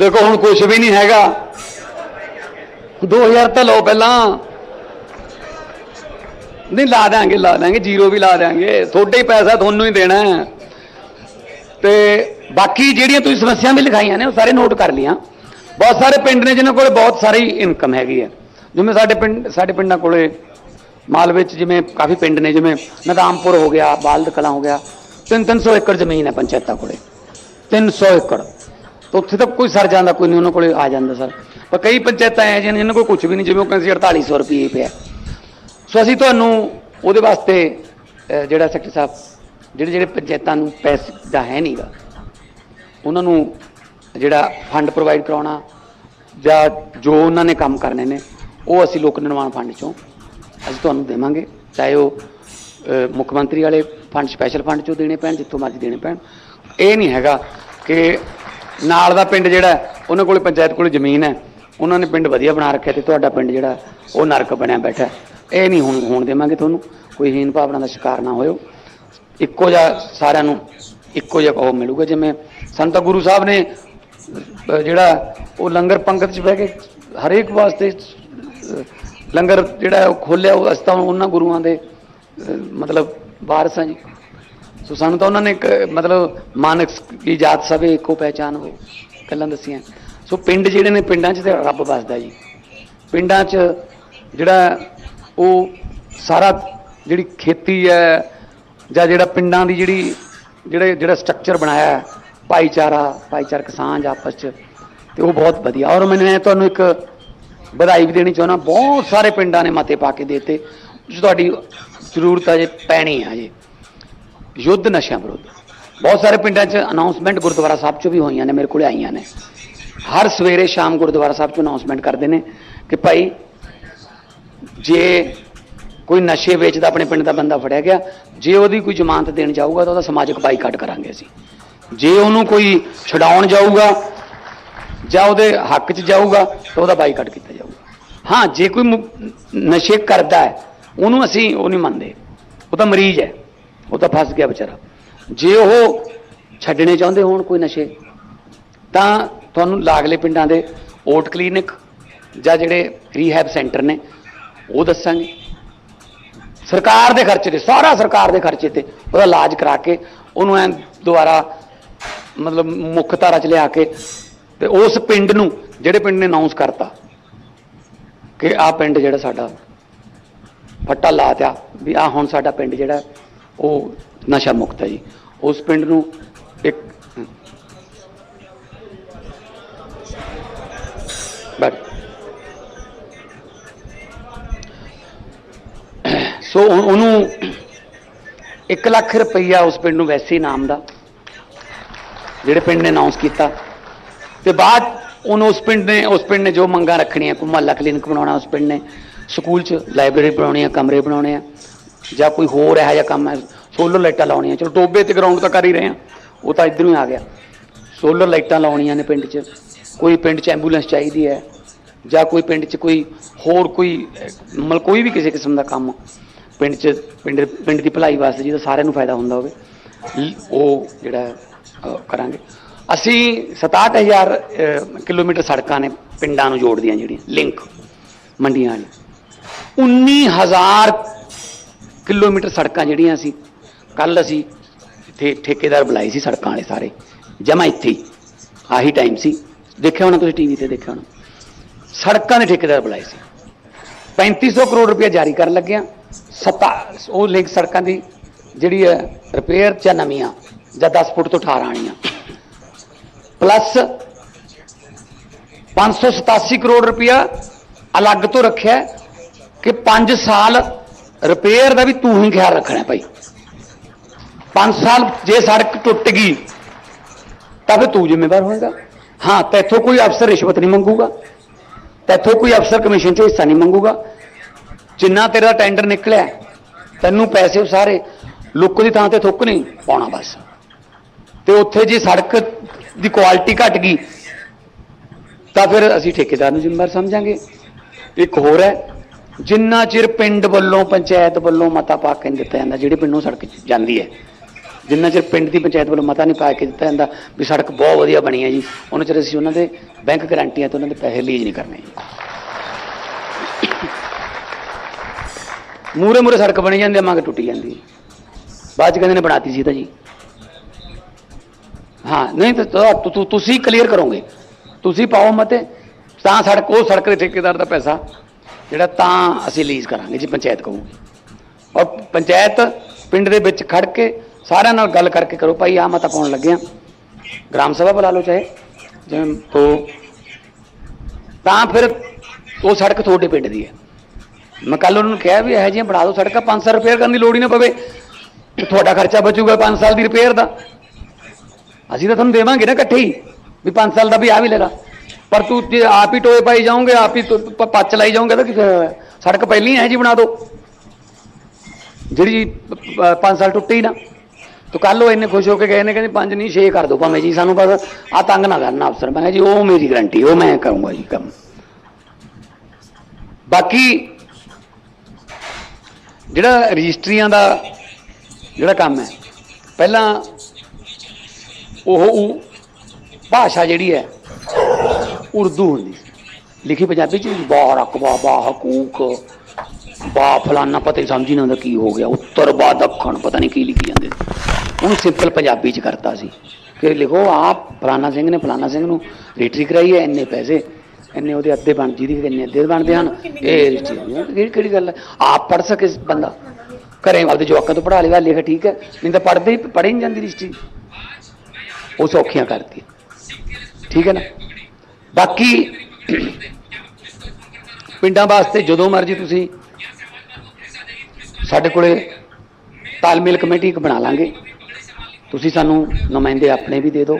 ਦੇਖੋ, ਹੁਣ ਕੁਝ ਵੀ ਨਹੀਂ ਹੈਗਾ। 2000 ਤਾਂ ਲਓ ਪਹਿਲਾਂ। ਨਹੀਂ, ਲਾ ਦਾਂਗੇ ਲਾ ਦਾਂਗੇ ਜ਼ੀਰੋ ਵੀ ਲਾ ਦਾਂਗੇ ਤੁਹਾਡੇ ਹੀ ਪੈਸਾ ਤੁਹਾਨੂੰ ਹੀ ਦੇਣਾ ਹੈ। ਤੇ ਬਾਕੀ ਜਿਹੜੀਆਂ ਤੁਸੀਂ ਸਮੱਸਿਆਵਾਂ ਵੀ ਲਿਖਾਈਆਂ ਨੇ, ਉਹ ਸਾਰੇ ਨੋਟ ਕਰ ਲੀਆਂ ਬਹੁਤ ਸਾਰੇ ਪਿੰਡ ਨੇ, ਜਿਨ੍ਹਾਂ ਕੋਲ ਬਹੁਤ ਸਾਰੀ ਇਨਕਮ ਹੈਗੀ ਹੈ। ਜਿਵੇਂ ਸਾਡੇ ਪਿੰਡ, ਸਾਡੇ ਪਿੰਡਾਂ ਕੋਲੇ ਮਾਲ ਵਿੱਚ ਜਿਵੇਂ ਕਾਫੀ ਪਿੰਡ ਨੇ, ਜਿਵੇਂ ਨਦਾਮਪੁਰ ਹੋ ਗਿਆ, ਬਾਲਦ ਕਲਾਂ ਹੋ ਗਿਆ। 3-300 ਏਕੜ ਜ਼ਮੀਨ ਹੈ ਪੰਚਾਇਤਾਂ ਕੋਲੇ। 300 ਏਕੜ। ਤਾਂ ਉੱਥੇ ਤਾਂ ਕੋਈ ਸਰ ਜਾਂਦਾ, ਕੋਈ ਨਹੀਂ, ਉਹਨਾਂ ਕੋਲੇ ਆ ਜਾਂਦਾ ਸਰ। ਪਰ ਕਈ ਪੰਚਾਇਤਾਂ ਐ ਜਿਹਨਾਂ ਇਹਨਾਂ ਕੋਲ ਕੁਝ ਵੀ ਨਹੀਂ, ਜਿਵੇਂ ਉਹ ਕਹਿੰਦੇ ਸੀ 4800 ਰੁਪਏ ਪਿਆ। ਸੋ ਅਸੀਂ ਤੁਹਾਨੂੰ ਉਹਦੇ ਵਾਸਤੇ ਜਿਹੜਾ ਸੈਕਟਰੀ ਸਾਹਿਬ, ਜਿਹੜੇ ਜਿਹੜੇ ਪੰਚਾਇਤਾਂ ਨੂੰ ਪੈਸੇ ਦਾ ਹੈ ਨਹੀਂਗਾ ਉਹਨਾਂ ਨੂੰ ਜਿਹੜਾ ਫੰਡ ਪ੍ਰੋਵਾਈਡ ਕਰਾਉਣਾ ਜਾਂ ਜੋ ਉਹਨਾਂ ਨੇ ਕੰਮ ਕਰਨੇ ਨੇ, ਉਹ ਅਸੀਂ ਲੋਕ ਨਿਰਮਾਣ ਫੰਡ ਚੋਂ ਅਸੀਂ ਤੁਹਾਨੂੰ ਦੇਵਾਂਗੇ। ਚਾਹੇ ਉਹ ਮੁੱਖ ਮੰਤਰੀ ਵਾਲੇ ਫੰਡ ਸਪੈਸ਼ਲ ਫੰਡ ਚੋਂ ਦੇਣੇ ਪੈਣ, ਜਿੱਥੋਂ ਮਰਜ਼ੀ ਦੇਣੇ ਪੈਣ। ਇਹ ਨਹੀਂ ਹੈਗਾ ਕਿ ਨਾਲ ਦਾ ਪਿੰਡ ਜਿਹੜਾ, ਉਹਨਾਂ ਕੋਲੇ ਪੰਚਾਇਤ ਕੋਲੇ ਜ਼ਮੀਨ ਹੈ। ਉਹਨਾਂ ਨੇ ਪਿੰਡ ਵਧੀਆ ਬਣਾ ਰੱਖਿਆ ਤੇ ਤੁਹਾਡਾ ਪਿੰਡ ਜਿਹੜਾ, ਉਹ ਨਰਕ ਬਣਿਆ ਬੈਠਾ ਇਹ ਨਹੀਂ ਹੁਣ, ਹੋਣ ਦੇਵਾਂਗੇ ਤੁਹਾਨੂੰ, ਕੋਈ ਹੀਨ ਭਾਵਨਾ ਦਾ ਸ਼ਿਕਾਰ ਨਾ ਹੋਇਓ। ਇੱਕੋ ਜਿਹਾ ਸਾਰਿਆਂ ਨੂੰ, ਇੱਕੋ ਜਿਹਾ ਉਹ ਮਿਲੂਗਾ ਜਿਵੇਂ, ਸੰਤ ਗੁਰੂ ਸਾਹਿਬ ਨੇ ਜਿਹੜਾ, ਉਹ ਲੰਗਰ ਪੰਗਤ 'ਚ ਬਹਿ ਕੇ ਹਰੇਕ ਵਾਸਤੇ ਲੰਗਰ ਜਿਹੜਾ ਉਹ ਖੋਲਿਆ ਉਹ ਅਸੀਂ ਉਹਨਾਂ ਗੁਰੂਆਂ ਦੇ ਮਤਲਬ ਵਾਰਸ ਹਾਂ ਜੀ ਸੋ ਸਾਨੂੰ ਤਾਂ ਉਹਨਾਂ ਨੇ ਇੱਕ ਮਤਲਬ ਮਾਨਕ ਕੀ ਜਾਤ ਸਭੇ ਇੱਕੋ ਪਹਿਚਾਨ ਉਹ ਗੱਲਾਂ ਦੱਸੀਆਂ। ਸੋ ਪਿੰਡ ਜਿਹੜੇ ਨੇ ਪਿੰਡਾਂ 'ਚ ਤੇ ਰੱਬ ਵੱਸਦਾ ਜੀ। ਪਿੰਡਾਂ 'ਚ ਜਿਹੜਾ ਉਹ ਸਾਰਾ ਜਿਹੜੀ ਖੇਤੀ ਹੈ ਜਾਂ ਜਿਹੜਾ ਪਿੰਡਾਂ ਦੀ ਜਿਹੜੀ ਜਿਹੜੇ ਜਿਹੜਾ ਸਟਰਕਚਰ ਬਣਾਇਆ ਹੈ, ਭਾਈਚਾਰਾ ਭਾਈਚਾਰਕ ਸਾਂਝ ਆਪਸ 'ਚ ਤੇ ਉਹ ਬਹੁਤ ਵਧੀਆ। ਔਰ ਮੈਨੂੰ ਇਹ ਤੁਹਾਨੂੰ ਇੱਕ ਵਧਾਈ ਵੀ ਦੇਣੀ ਚਾਹੁੰਦਾ ਬਹੁਤ ਸਾਰੇ ਪਿੰਡਾਂ ਨੇ ਮਤੇ ਪਾ ਕੇ ਦੇਤੇ। ਜੋ ਤੁਹਾਡੀ ਜ਼ਰੂਰਤ ਆ ਜੇ ਪੈਣੀ ਹੈ ਜੇ ਯੁੱਧ ਨਸ਼ਿਆਂ ਵਿਰੁੱਧ। ਬਹੁਤ ਸਾਰੇ ਪਿੰਡਾਂ 'ਚ ਅਨਾਉਂਸਮੈਂਟ ਗੁਰਦੁਆਰਾ ਸਾਹਿਬ 'ਚੋਂ ਵੀ ਹੋਈਆਂ ਨੇ, ਮੇਰੇ ਕੋਲੇ ਆਈਆਂ ਨੇ। ਹਰ ਸਵੇਰੇ ਸ਼ਾਮ ਗੁਰਦੁਆਰਾ ਸਾਹਿਬ 'ਚੋਂ ਅਨਾਉਂਸਮੈਂਟ ਕਰਦੇ ਨੇ ਕਿ ਭਾਈ, ਜੇ ਕੋਈ ਨਸ਼ੇ ਵੇਚਦਾ ਆਪਣੇ ਪਿੰਡ ਦਾ ਬੰਦਾ ਫੜਿਆ ਗਿਆ, ਜੇ ਉਹਦੀ ਕੋਈ ਜ਼ਮਾਨਤ ਦੇਣ ਜਾਊਗਾ ਤਾਂ ਉਹਦਾ ਸਮਾਜਿਕ ਬਾਈਕਾਟ ਕਰਾਂਗੇ ਅਸੀਂ। ਜੇ ਉਹਨੂੰ ਕੋਈ ਛਡਾਉਣ ਜਾਊਗਾ ਜਾਂ ਉਹਦੇ ਹੱਕ 'ਚ ਜਾਊਗਾ ਤਾਂ ਉਹਦਾ ਬਾਈਕਾਟ ਕੀਤਾ ਜਾਊਗਾ। ਹਾਂ, ਜੇ ਕੋਈ ਮੁ- ਨਸ਼ੇ ਕਰਦਾ ਹੈ, ਉਹਨੂੰ ਅਸੀਂ ਉਹ ਨਹੀਂ ਮੰਨਦੇ। ਉਹ ਤਾਂ ਮਰੀਜ਼ ਹੈ। ਉਹ ਤਾਂ ਫਸ ਗਿਆ ਵਿਚਾਰਾ। ਜੇ ਉਹ ਛੱਡਣੇ ਚਾਹੁੰਦੇ ਹੋਣ ਕੋਈ ਨਸ਼ੇ, ਤਾਂ ਤੁਹਾਨੂੰ ਲਾਗਲੇ ਪਿੰਡਾਂ ਦੇ ਓਟ ਕਲੀਨਿਕ ਜਾਂ ਜਿਹੜੇ ਰੀਹੈਬ ਸੈਂਟਰ ਨੇ, ਉਹ ਦੱਸਾਂਗੇ। ਸਰਕਾਰ ਦੇ ਖਰਚੇ ਤੇ, ਸਾਰਾ ਸਰਕਾਰ ਦੇ ਖਰਚੇ ਤੇ ਉਹਦਾ ਇਲਾਜ ਕਰਾ ਕੇ ਉਹਨੂੰ ਐ ਦੁਬਾਰਾ ਮਤਲਬ ਮੁੱਖ ਧਾਰਾ ਚ ਲਿਆ ਕੇ ਤੇ ਉਸ ਪਿੰਡ ਨੂੰ, ਜਿਹੜੇ ਪਿੰਡ ਨੇ ਅਨਾਉਂਸ ਕਰਤਾ ਕਿ ਆਹ ਪਿੰਡ ਜਿਹੜਾ ਸਾਡਾ ਫੱਟਾ ਲਾ ਤਿਆ ਵੀ ਆ ਹੁਣ ਸਾਡਾ ਪਿੰਡ ਜਿਹੜਾ ਉਹ ਨਸ਼ਾ ਮੁਕਤ ਹੈ ਜੀ। ਉਸ ਪਿੰਡ ਨੂੰ ਇੱਕ ਬਸ ਸੋ ਉਹਨੂੰ 1 ਲੱਖ ਰੁਪਈਆ ਉਸ ਪਿੰਡ ਨੂੰ ਵੈਸੇ ਇਨਾਮ ਦਾ, ਜਿਹੜੇ ਪਿੰਡ ਨੇ ਅਨਾਉਂਸ ਕੀਤਾ। ਤੇ ਬਾਅਦ ਉਹਨੂੰ ਉਸ ਪਿੰਡ ਨੇ, ਉਸ ਪਿੰਡ ਨੇ ਜੋ ਮੰਗਾਂ ਰੱਖਣੀਆਂ ਕੋਈ ਮੁਹੱਲਾ ਕਲੀਨਿਕ ਬਣਾਉਣਾ ਉਸ ਪਿੰਡ ਨੇ। ਸਕੂਲ 'ਚ ਲਾਇਬ੍ਰੇਰੀ ਬਣਾਉਣੀ ਆ, ਕਮਰੇ ਬਣਾਉਣੇ ਆ। ਜਾਂ ਕੋਈ ਹੋਰ ਇਹੋ ਜਿਹਾ ਕੰਮ ਹੈ ਸੋਲਰ ਲਾਈਟਾਂ ਲਾਉਣੀਆਂ। ਚਲੋ ਟੋਬੇ ਤੇ ਗਰਾਊਂਡ ਤਾਂ ਕਰ ਹੀ ਰਹੇ ਆ ਉਹ ਤਾਂ ਇਧਰੋਂ ਹੀ ਆ ਗਿਆ। ਸੋਲਰ ਲਾਈਟਾਂ ਲਾਉਣੀਆਂ ਨੇ ਪਿੰਡ 'ਚ। ਕੋਈ ਪਿੰਡ 'ਚ ਐਂਬੂਲੈਂਸ ਚਾਹੀਦੀ ਹੈ ਜਾਂ ਕੋਈ ਪਿੰਡ 'ਚ ਕੋਈ ਹੋਰ ਕੋਈ ਅਹ, ਮਤਲਬ ਕੋਈ ਵੀ ਕਿਸੇ ਕਿਸਮ ਦਾ ਕੰਮ। ਪਿੰਡ 'ਚ ਪਿੰਡ ਪਿੰਡ ਦੀ ਭਲਾਈ ਵਾਸਤੇ ਜਿਹਦਾ ਸਾਰਿਆਂ ਨੂੰ ਫਾਇਦਾ ਹੁੰਦਾ ਹੋਵੇ ਲ- ਉਹ ਜਿਹੜਾ ਕਰਾਂਗੇ। ਅਸੀਂ 67000 ਅਹ, ਕਿਲੋਮੀਟਰ ਸੜਕਾਂ ਨੇ ਪਿੰਡਾਂ ਨੂੰ ਜੋੜਦੀਆਂ ਜਿਹੜੀਆਂ ਲਿੰਕ ਮੰਡੀਆਂ ਵਾਲੀ 19000 ਕਿਲੋਮੀਟਰ ਸੜਕਾਂ ਜਿਹੜੀਆਂ ਸੀ ਕੱਲ ਅਸੀਂ ਇੱਥੇ ਠੇਕੇਦਾਰ ਬੁਲਾਏ ਸੀ ਸੜਕਾਂ ਵਾਲੇ ਸਾਰੇ ਜਮਾ ਇੱਥੇ ਆਹੀ ਟਾਈਮ ਸੀ। ਦੇਖਿਆ ਹੋਣਾ ਤੁਸੀਂ ਟੀਵੀ ਤੇ, ਦੇਖਿਆ ਹੋਣਾ। ਸੜਕਾਂ ਦੇ ਠੇਕੇਦਾਰ ਬੁਲਾਏ ਸੀ। 3500 ਕਰੋੜ ਰੁਪਏ ਜਾਰੀ ਕਰਨ ਲੱਗਿਆ। ਸਤਾ, ਉਹ ਲਿੰਕ ਸੜਕਾਂ ਦੀ ਜਿਹੜੀ ਹੈ ਰਿਪੇਅਰ ਜਾਂ ਨਵੀਆਂ, ਜਾਂ 10 ਫੁੱਟ ਤੋਂ 18 ਆਣੀਆਂ ਪਲੱਸ 587 ਕਰੋੜ ਰੁਪਇਆ ਅਲੱਗ ਤੋਂ ਰੱਖਿਆ ਕਿ 5 ਸਾਲ ਰਿਪੇਅਰ ਦਾ ਵੀ ਤੂੰ ਹੀ ਖਿਆਲ ਰੱਖਣਾ ਭਾਈ। 5 ਸਾਲ ਜੇ ਸੜਕ ਟੁੱਟ ਗਈ, ਤਾਂ ਫਿਰ ਤੂੰ ਜ਼ਿੰਮੇਵਾਰ ਹੋਏਗਾ। ਹਾਂ ਤੈਥੋਂ ਕੋਈ ਅਫਸਰ ਰਿਸ਼ਵਤ ਨਹੀਂ ਮੰਗੂਗਾ। ਤੈਥੋਂ ਕੋਈ ਅਫਸਰ ਕਮਿਸ਼ਨ ਚੋਂ ਹਿੱਸਾ ਨਹੀਂ ਮੰਗੂਗਾ। ਜਿੰਨਾ ਤੇਰਾ ਟੈਂਡਰ ਨਿਕਲਿਆ, ਤੈਨੂੰ ਪੈਸੇ ਉਹ ਸਾਰੇ ਲੁੱਕ ਦੀ ਥਾਂ ਤੇ ਥੁੱਕ ਨਹੀਂ ਪਾਉਣਾ ਬਸ। ਤੇ ਉੱਥੇ ਜੇ ਸੜਕ ਦੀ ਕੁਆਲਿਟੀ ਘਟ ਗਈ, ਤਾਂ ਫਿਰ ਅਸੀਂ ਠੇਕੇਦਾਰ ਨੂੰ ਜ਼ਿੰਮੇਵਾਰ ਸਮਝਾਂਗੇ। ਇੱਕ ਹੋਰ ਹੈ ਜਿੰਨਾ ਚਿਰ ਪਿੰਡ ਵੱਲੋਂ, ਪੰਚਾਇਤ ਵੱਲੋਂ ਮਤਾ ਪਾ ਕੇ ਨਹੀਂ ਦਿੱਤਾ ਜਾਂਦਾ, ਜਿਹੜੇ ਪਿੰਡੋਂ ਸੜਕ ਜਾਂਦੀ ਹੈ। ਜਿੰਨਾ ਚਿਰ ਪਿੰਡ ਦੀ ਪੰਚਾਇਤ ਵੱਲੋਂ ਮਤਾ ਨਹੀਂ ਪਾ ਕੇ ਦਿੱਤਾ ਜਾਂਦਾ ਵੀ ਸੜਕ ਬਹੁਤ ਵਧੀਆ ਬਣੀ ਹੈ ਜੀ, ਉਹਨਾਂ ਚਿਰ ਅਸੀਂ ਉਹਨਾਂ ਦੇ ਬੈਂਕ ਗਰੰਟੀਆਂ ਤੋਂ ਉਹਨਾਂ ਦੇ ਪੈਸੇ ਲੀਜ਼ ਨਹੀਂ ਕਰਨੇ ਜੀ। ਮੂਰੇ ਮੂਰੇ ਸੜਕ ਬਣੀ ਜਾਂਦੀ ਹੈ, ਮੰਗ ਟੁੱਟੀ ਜਾਂਦੀ ਹੈ। ਬਾਅਦ ਚ ਕਹਿੰਦੇ ਨੇ ਬਣਾਤੀ ਸੀ ਤਾਂ ਜੀ। ਹਾਂ, ਨਹੀਂ ਤਾਂ ਤੁਸੀਂ ਕਲੀਅਰ ਕਰੋਗੇ। ਤੁਸੀਂ ਪਾਓ ਮਤੇ, ਤਾਂ ਸੜਕ, ਉਹ ਸੜਕ ਦੇ ਠੇਕੇਦਾਰ ਦਾ ਪੈਸਾ। ਜਿਹੜਾ ਤਾਂ ਅਸੀਂ ਲੀਜ਼ ਕਰਾਂਗੇ ਜੀ ਪੰਚਾਇਤ ਕਹੂਗੀ ਔਰ ਪੰਚਾਇਤ ਪਿੰਡ ਦੇ ਵਿੱਚ ਖੜ ਕੇ ਸਾਰਿਆਂ ਨਾਲ ਗੱਲ ਕਰਕੇ ਕਰੋ, ਭਾਈ ਆ ਮਤਾ ਪਾਉਣ ਲੱਗਿਆ। ਗ੍ਰਾਮ ਸਭਾ ਬੁਲਾ ਲਓ ਚਾਹੇ। ਜਿਵੇਂ ਤੋਂ ਤਾਂ ਫਿਰ ਉਹ ਸੜਕ ਤੁਹਾਡੇ ਪਿੰਡ ਦੀ ਹੈ। ਮੈਂ ਕੱਲ ਉਹਨਾਂ ਨੂੰ ਕਿਹਾ ਵੀ ਇਹੋ ਜਿਹੀਆਂ ਬਣਾ ਦਿਓ ਸੜਕਾਂ 500 ਰਿਪੇਅਰ ਕਰਨ ਦੀ ਲੋੜ ਹੀ ਨਾ ਪਵੇ। ਤੁਹਾਡਾ ਖਰਚਾ ਬਚੂਗਾ 5 ਸਾਲ ਦੀ ਰਿਪੇਅਰ ਦਾ। ਅਸੀਂ ਤਾਂ ਤੁਹਾਨੂੰ ਦੇਵਾਂਗੇ ਨਾ ਇਕੱਠੇ ਹੀ, ਵੀ 5 ਸਾਲ ਦਾ ਵੀ ਆ ਵੀ ਲੈ ਲਾ। ਪਰ ਤੂੰ ਜੇ ਆਪ ਹੀ ਟੋਏ ਪਾਈ ਜਾਓਗੇ, ਆਪ ਹੀ ਪੱਚ ਲਾਈ ਜਾਓਗੇ ਤਾਂ ਕੀ ਹੋਇਆ? ਸੜਕ ਪਹਿਲੀ ਹੈ ਜੀ ਬਣਾ ਦਿਓ ਜਿਹੜੀ 5 ਸਾਲ ਟੁੱਟੀ ਨਾ, ਤੋ ਕੱਲ ਉਹ ਇੰਨੇ ਖੁਸ਼ ਹੋ ਕੇ ਗਏ ਨੇ, ਕਹਿੰਦੇ 5 ਨਹੀਂ 6 ਕਰ ਦਿਓ ਭਾਵੇਂ ਜੀ, ਸਾਨੂੰ ਬਸ ਆ ਤੰਗ ਨਾ ਕਰਨਾ ਅਫਸਰ ਮੈਂ ਕਿਹਾ ਜੀ, ਉਹ ਮੇਰੀ ਗਰੰਟੀ, ਉਹ ਮੈਂ ਕਰੂੰਗਾ ਜੀ ਕੰਮ ਬਾਕੀ ਜਿਹੜਾ ਰਜਿਸਟਰੀਆਂ ਦਾ ਜਿਹੜਾ ਕੰਮ ਹੈ, ਪਹਿਲਾਂ ਉਹ ਭਾਸ਼ਾ ਜਿਹੜੀ ਹੈ ਉਰਦੂ ਹੁੰਦੀ। ਲਿਖੀ ਪੰਜਾਬੀ ਚ ਬਾ ਰਕਬਾ ਬਾ ਹਕੂਕ। ਬਾ ਫਲਾਨਾ ਪਤਾ ਹੀ ਸਮਝ ਨਹੀਂ ਆਉਂਦਾ ਕੀ ਹੋ ਗਿਆ। ਉੱਤਰ ਬਾ ਦੱਖਣ ਪਤਾ ਨਹੀਂ ਕੀ ਲਿਖੀ ਜਾਂਦੇ। ਉਹਨੂੰ ਸਿੰਪਲ ਪੰਜਾਬੀ ਚ ਕਰਤਾ ਸੀ। ਕਿ ਲਿਖੋ ਆਪ ਫਲਾਨਾ ਸਿੰਘ ਨੇ ਫਲਾਨਾ ਸਿੰਘ ਨੂੰ ਰੇਟਰੀ ਕਰਾਈ ਹੈ ਇੰਨੇ ਪੈਸੇ। ਇੰਨੇ ਉਹਦੇ ਅੱਧੇ ਬਣ ਜਿਹਦੀ ਇੰਨੇ ਅੱਧੇ ਬਣਦੇ ਹਨ। ਇਹ ਰਜਿਸਟਰੀ ਕਿਹੜੀ ਕਿਹੜੀ ਗੱਲ ਹੈ? ਆਪ ਪੜ ਸਕੇ ਬੰਦਾ। ਘਰੇ ਆਪਦੇ ਜਵਾਕਾਂ ਤੋਂ ਪੜਾ ਲੇਗਾ ਲਿਖ ਠੀਕ ਹੈ। ਨਹੀਂ ਤਾਂ ਪੜਦੇ ਹੀ ਪੜ੍ਹੀ ਨਹੀਂ ਜਾਂਦੀ ਰਜਿਸਟਰੀ। ਉਹ ਸੌਖੀਆਂ ਕਰਦੀ ਠੀਕ ਹੈ ਨਾ? ਬਾਕੀ ਪਿੰਡਾਂ ਵਾਸਤੇ ਜਦੋਂ ਮਰਜ਼ੀ ਤੁਸੀਂ ਸਾਡੇ ਕੋਲੇ ਤਾਲਮੇਲ ਕਮੇਟੀ ਇੱਕ ਬਣਾ ਲਾਂਗੇ। ਤੁਸੀਂ ਸਾਨੂੰ ਨੁਮਾਇੰਦੇ ਆਪਣੇ ਵੀ ਦੇ ਦਿਓ।